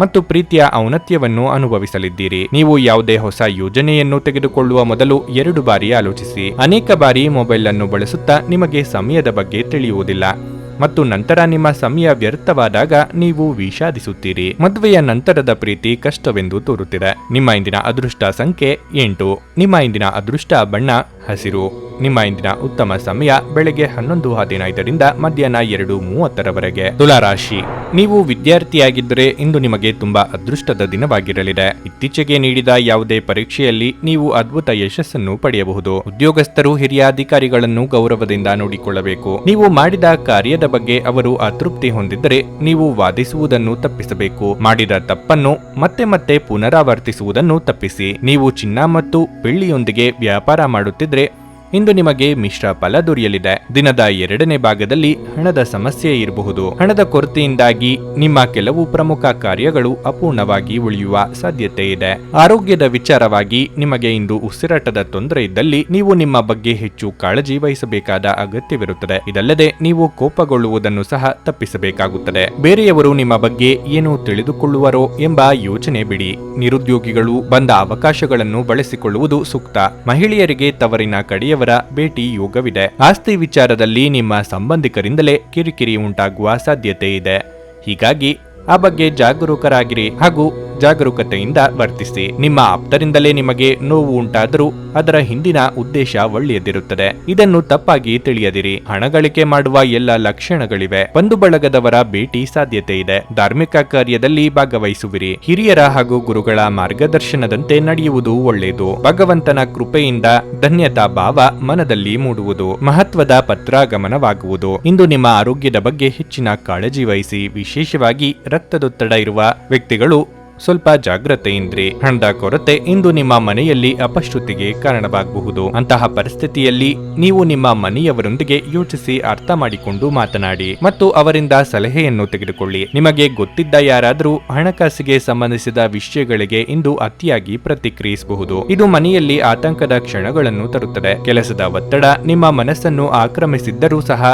ಮತ್ತು ಪ್ರೀತಿಯ ಔನತ್ಯವನ್ನು ಅನುಭವಿಸಲಿದ್ದೀರಿ. ನೀವು ಯಾವುದೇ ಹೊಸ ಯೋಜನೆಯನ್ನು ತೆಗೆದುಕೊಳ್ಳುವ ಮೊದಲು ಎರಡು ಬಾರಿ ಆಲೋಚಿಸಿ. ಅನೇಕ ಬಾರಿ ಮೊಬೈಲ್ ಅನ್ನು ಬಳಸುತ್ತಾ ನಿಮಗೆ ಸಮಯದ ಬಗ್ಗೆ ತಿಳಿಯುವುದಿಲ್ಲ. ಮತ್ತು ನಂತರ ನಿಮ್ಮ ಸಮಯ ವ್ಯರ್ಥವಾದಾಗ ನೀವು ವಿಷಾದಿಸುತ್ತೀರಿ. ಮದುವೆಯ ನಂತರದ ಪ್ರೀತಿ ಕಷ್ಟವೆಂದು ತೋರುತ್ತಿದೆ. ನಿಮ್ಮ ಇಂದಿನ ಅದೃಷ್ಟ ಸಂಖ್ಯೆ ಎಂಟು. ನಿಮ್ಮ ಇಂದಿನ ಅದೃಷ್ಟ ಬಣ್ಣ ಹಸಿರು. ನಿಮ್ಮ ಇಂದಿನ ಉತ್ತಮ ಸಮಯ ಬೆಳಗ್ಗೆ ಹನ್ನೊಂದು ಹದಿನೈದರಿಂದ ಮಧ್ಯಾಹ್ನ ಎರಡು ಮೂವತ್ತರವರೆಗೆ. ತುಲಾರಾಶಿ. ನೀವು ವಿದ್ಯಾರ್ಥಿಯಾಗಿದ್ದರೆ ಇಂದು ನಿಮಗೆ ತುಂಬಾ ಅದೃಷ್ಟದ ದಿನವಾಗಿರಲಿದೆ. ಇತ್ತೀಚೆಗೆ ನೀಡಿದ ಯಾವುದೇ ಪರೀಕ್ಷೆಯಲ್ಲಿ ನೀವು ಅದ್ಭುತ ಯಶಸ್ಸನ್ನು ಪಡೆಯಬಹುದು. ಉದ್ಯೋಗಸ್ಥರು ಹಿರಿಯ ಅಧಿಕಾರಿಗಳನ್ನು ಗೌರವದಿಂದ ನೋಡಿಕೊಳ್ಳಬೇಕು. ನೀವು ಮಾಡಿದ ಕಾರ್ಯದ ಬಗ್ಗೆ ಅವರು ಅತೃಪ್ತಿ ಹೊಂದಿದ್ದರೆ ನೀವು ವಾದಿಸುವುದನ್ನು ತಪ್ಪಿಸಬೇಕು. ಮಾಡಿದ ತಪ್ಪನ್ನು ಮತ್ತೆ ಮತ್ತೆ ಪುನರಾವರ್ತಿಸುವುದನ್ನು ತಪ್ಪಿಸಿ. ನೀವು ಚಿನ್ನ ಮತ್ತು ಬೆಳ್ಳಿಯೊಂದಿಗೆ ವ್ಯಾಪಾರ ಮಾಡುತ್ತಿದ್ರೆ ಇಂದು ನಿಮಗೆ ಮಿಶ್ರ ಫಲ ದೊರೆಯಲಿದೆ. ದಿನದ ಎರಡನೇ ಭಾಗದಲ್ಲಿ ಹಣದ ಸಮಸ್ಯೆ ಇರಬಹುದು. ಹಣದ ಕೊರತೆಯಿಂದಾಗಿ ನಿಮ್ಮ ಕೆಲವು ಪ್ರಮುಖ ಕಾರ್ಯಗಳು ಅಪೂರ್ಣವಾಗಿ ಉಳಿಯುವ ಸಾಧ್ಯತೆ ಇದೆ. ಆರೋಗ್ಯದ ವಿಚಾರವಾಗಿ ನಿಮಗೆ ಇಂದು ಉಸಿರಾಟದ ತೊಂದರೆ ಇದ್ದಲ್ಲಿ ನೀವು ನಿಮ್ಮ ಬಗ್ಗೆ ಹೆಚ್ಚು ಕಾಳಜಿ ವಹಿಸಬೇಕಾದ ಅಗತ್ಯವಿರುತ್ತದೆ. ಇದಲ್ಲದೆ ನೀವು ಕೋಪಗೊಳ್ಳುವುದನ್ನು ಸಹ ತಪ್ಪಿಸಬೇಕಾಗುತ್ತದೆ. ಬೇರೆಯವರು ನಿಮ್ಮ ಬಗ್ಗೆ ಏನು ತಿಳಿದುಕೊಳ್ಳುವರೋ ಎಂಬ ಯೋಚನೆ ಬಿಡಿ. ನಿರುದ್ಯೋಗಿಗಳು ಬಂದ ಅವಕಾಶಗಳನ್ನು ಬಳಸಿಕೊಳ್ಳುವುದು ಸೂಕ್ತ. ಮಹಿಳೆಯರಿಗೆ ತವರಿನ ಕಡೆಯವರ ಭೇಟಿ ಯೋಗವಿದೆ. ಆಸ್ತಿ ವಿಚಾರದಲ್ಲಿ ನಿಮ್ಮ ಸಂಬಂಧಿಕರಿಂದಲೇ ಕಿರಿಕಿರಿ ಉಂಟಾಗುವ ಸಾಧ್ಯತೆ ಇದೆ. ಹೀಗಾಗಿ ಆ ಬಗ್ಗೆ ಜಾಗರೂಕರಾಗಿರಿ ಹಾಗೂ ಜಾಗರೂಕತೆಯಿಂದ ವರ್ತಿಸಿ. ನಿಮ್ಮ ಆಪ್ತರಿಂದಲೇ ನಿಮಗೆ ನೋವು ಉಂಟಾದರೂ ಅದರ ಹಿಂದಿನ ಉದ್ದೇಶ ಒಳ್ಳೆಯದಿರುತ್ತದೆ. ಇದನ್ನು ತಪ್ಪಾಗಿ ತಿಳಿಯದಿರಿ. ಹಣ ಗಳಿಕೆ ಮಾಡುವ ಎಲ್ಲ ಲಕ್ಷಣಗಳಿವೆ. ಬಂಧು ಬಳಗದವರ ಭೇಟಿ ಸಾಧ್ಯತೆ ಇದೆ. ಧಾರ್ಮಿಕ ಕಾರ್ಯದಲ್ಲಿ ಭಾಗವಹಿಸುವಿರಿ. ಹಿರಿಯರ ಹಾಗೂ ಗುರುಗಳ ಮಾರ್ಗದರ್ಶನದಂತೆ ನಡೆಯುವುದು ಒಳ್ಳೆಯದು. ಭಗವಂತನ ಕೃಪೆಯಿಂದ ಧನ್ಯತಾ ಭಾವ ಮನದಲ್ಲಿ ಮೂಡುವುದು. ಮಹತ್ವದ ಪತ್ರಾಗಮನವಾಗುವುದು. ಇಂದು ನಿಮ್ಮ ಆರೋಗ್ಯದ ಬಗ್ಗೆ ಹೆಚ್ಚಿನ ಕಾಳಜಿ ವಹಿಸಿ, ವಿಶೇಷವಾಗಿ ರಕ್ತದೊತ್ತಡ ಇರುವ ವ್ಯಕ್ತಿಗಳು ಸ್ವಲ್ಪ ಜಾಗ್ರತೆಯಿಂದ್ರಿ ಹಣದ ಕೊರತೆ ಇಂದು ನಿಮ್ಮ ಮನೆಯಲ್ಲಿ ಅಪಶ್ರುತಿಗೆ ಕಾರಣವಾಗಬಹುದು. ಅಂತಹ ಪರಿಸ್ಥಿತಿಯಲ್ಲಿ ನೀವು ನಿಮ್ಮ ಮನೆಯವರೊಂದಿಗೆ ಯೋಚಿಸಿ ಅರ್ಥ ಮಾಡಿಕೊಂಡು ಮಾತನಾಡಿ ಮತ್ತು ಅವರಿಂದ ಸಲಹೆಯನ್ನು ತೆಗೆದುಕೊಳ್ಳಿ. ನಿಮಗೆ ಗೊತ್ತಿದ್ದ ಯಾರಾದರೂ ಹಣಕಾಸಿಗೆ ಸಂಬಂಧಿಸಿದ ವಿಷಯಗಳಿಗೆ ಇಂದು ಅತಿಯಾಗಿ ಪ್ರತಿಕ್ರಿಯಿಸಬಹುದು. ಇದು ಮನೆಯಲ್ಲಿ ಆತಂಕದ ಕ್ಷಣಗಳನ್ನು ತರುತ್ತದೆ. ಕೆಲಸದ ಒತ್ತಡ ನಿಮ್ಮ ಮನಸ್ಸನ್ನು ಆಕ್ರಮಿಸಿದ್ದರೂ ಸಹ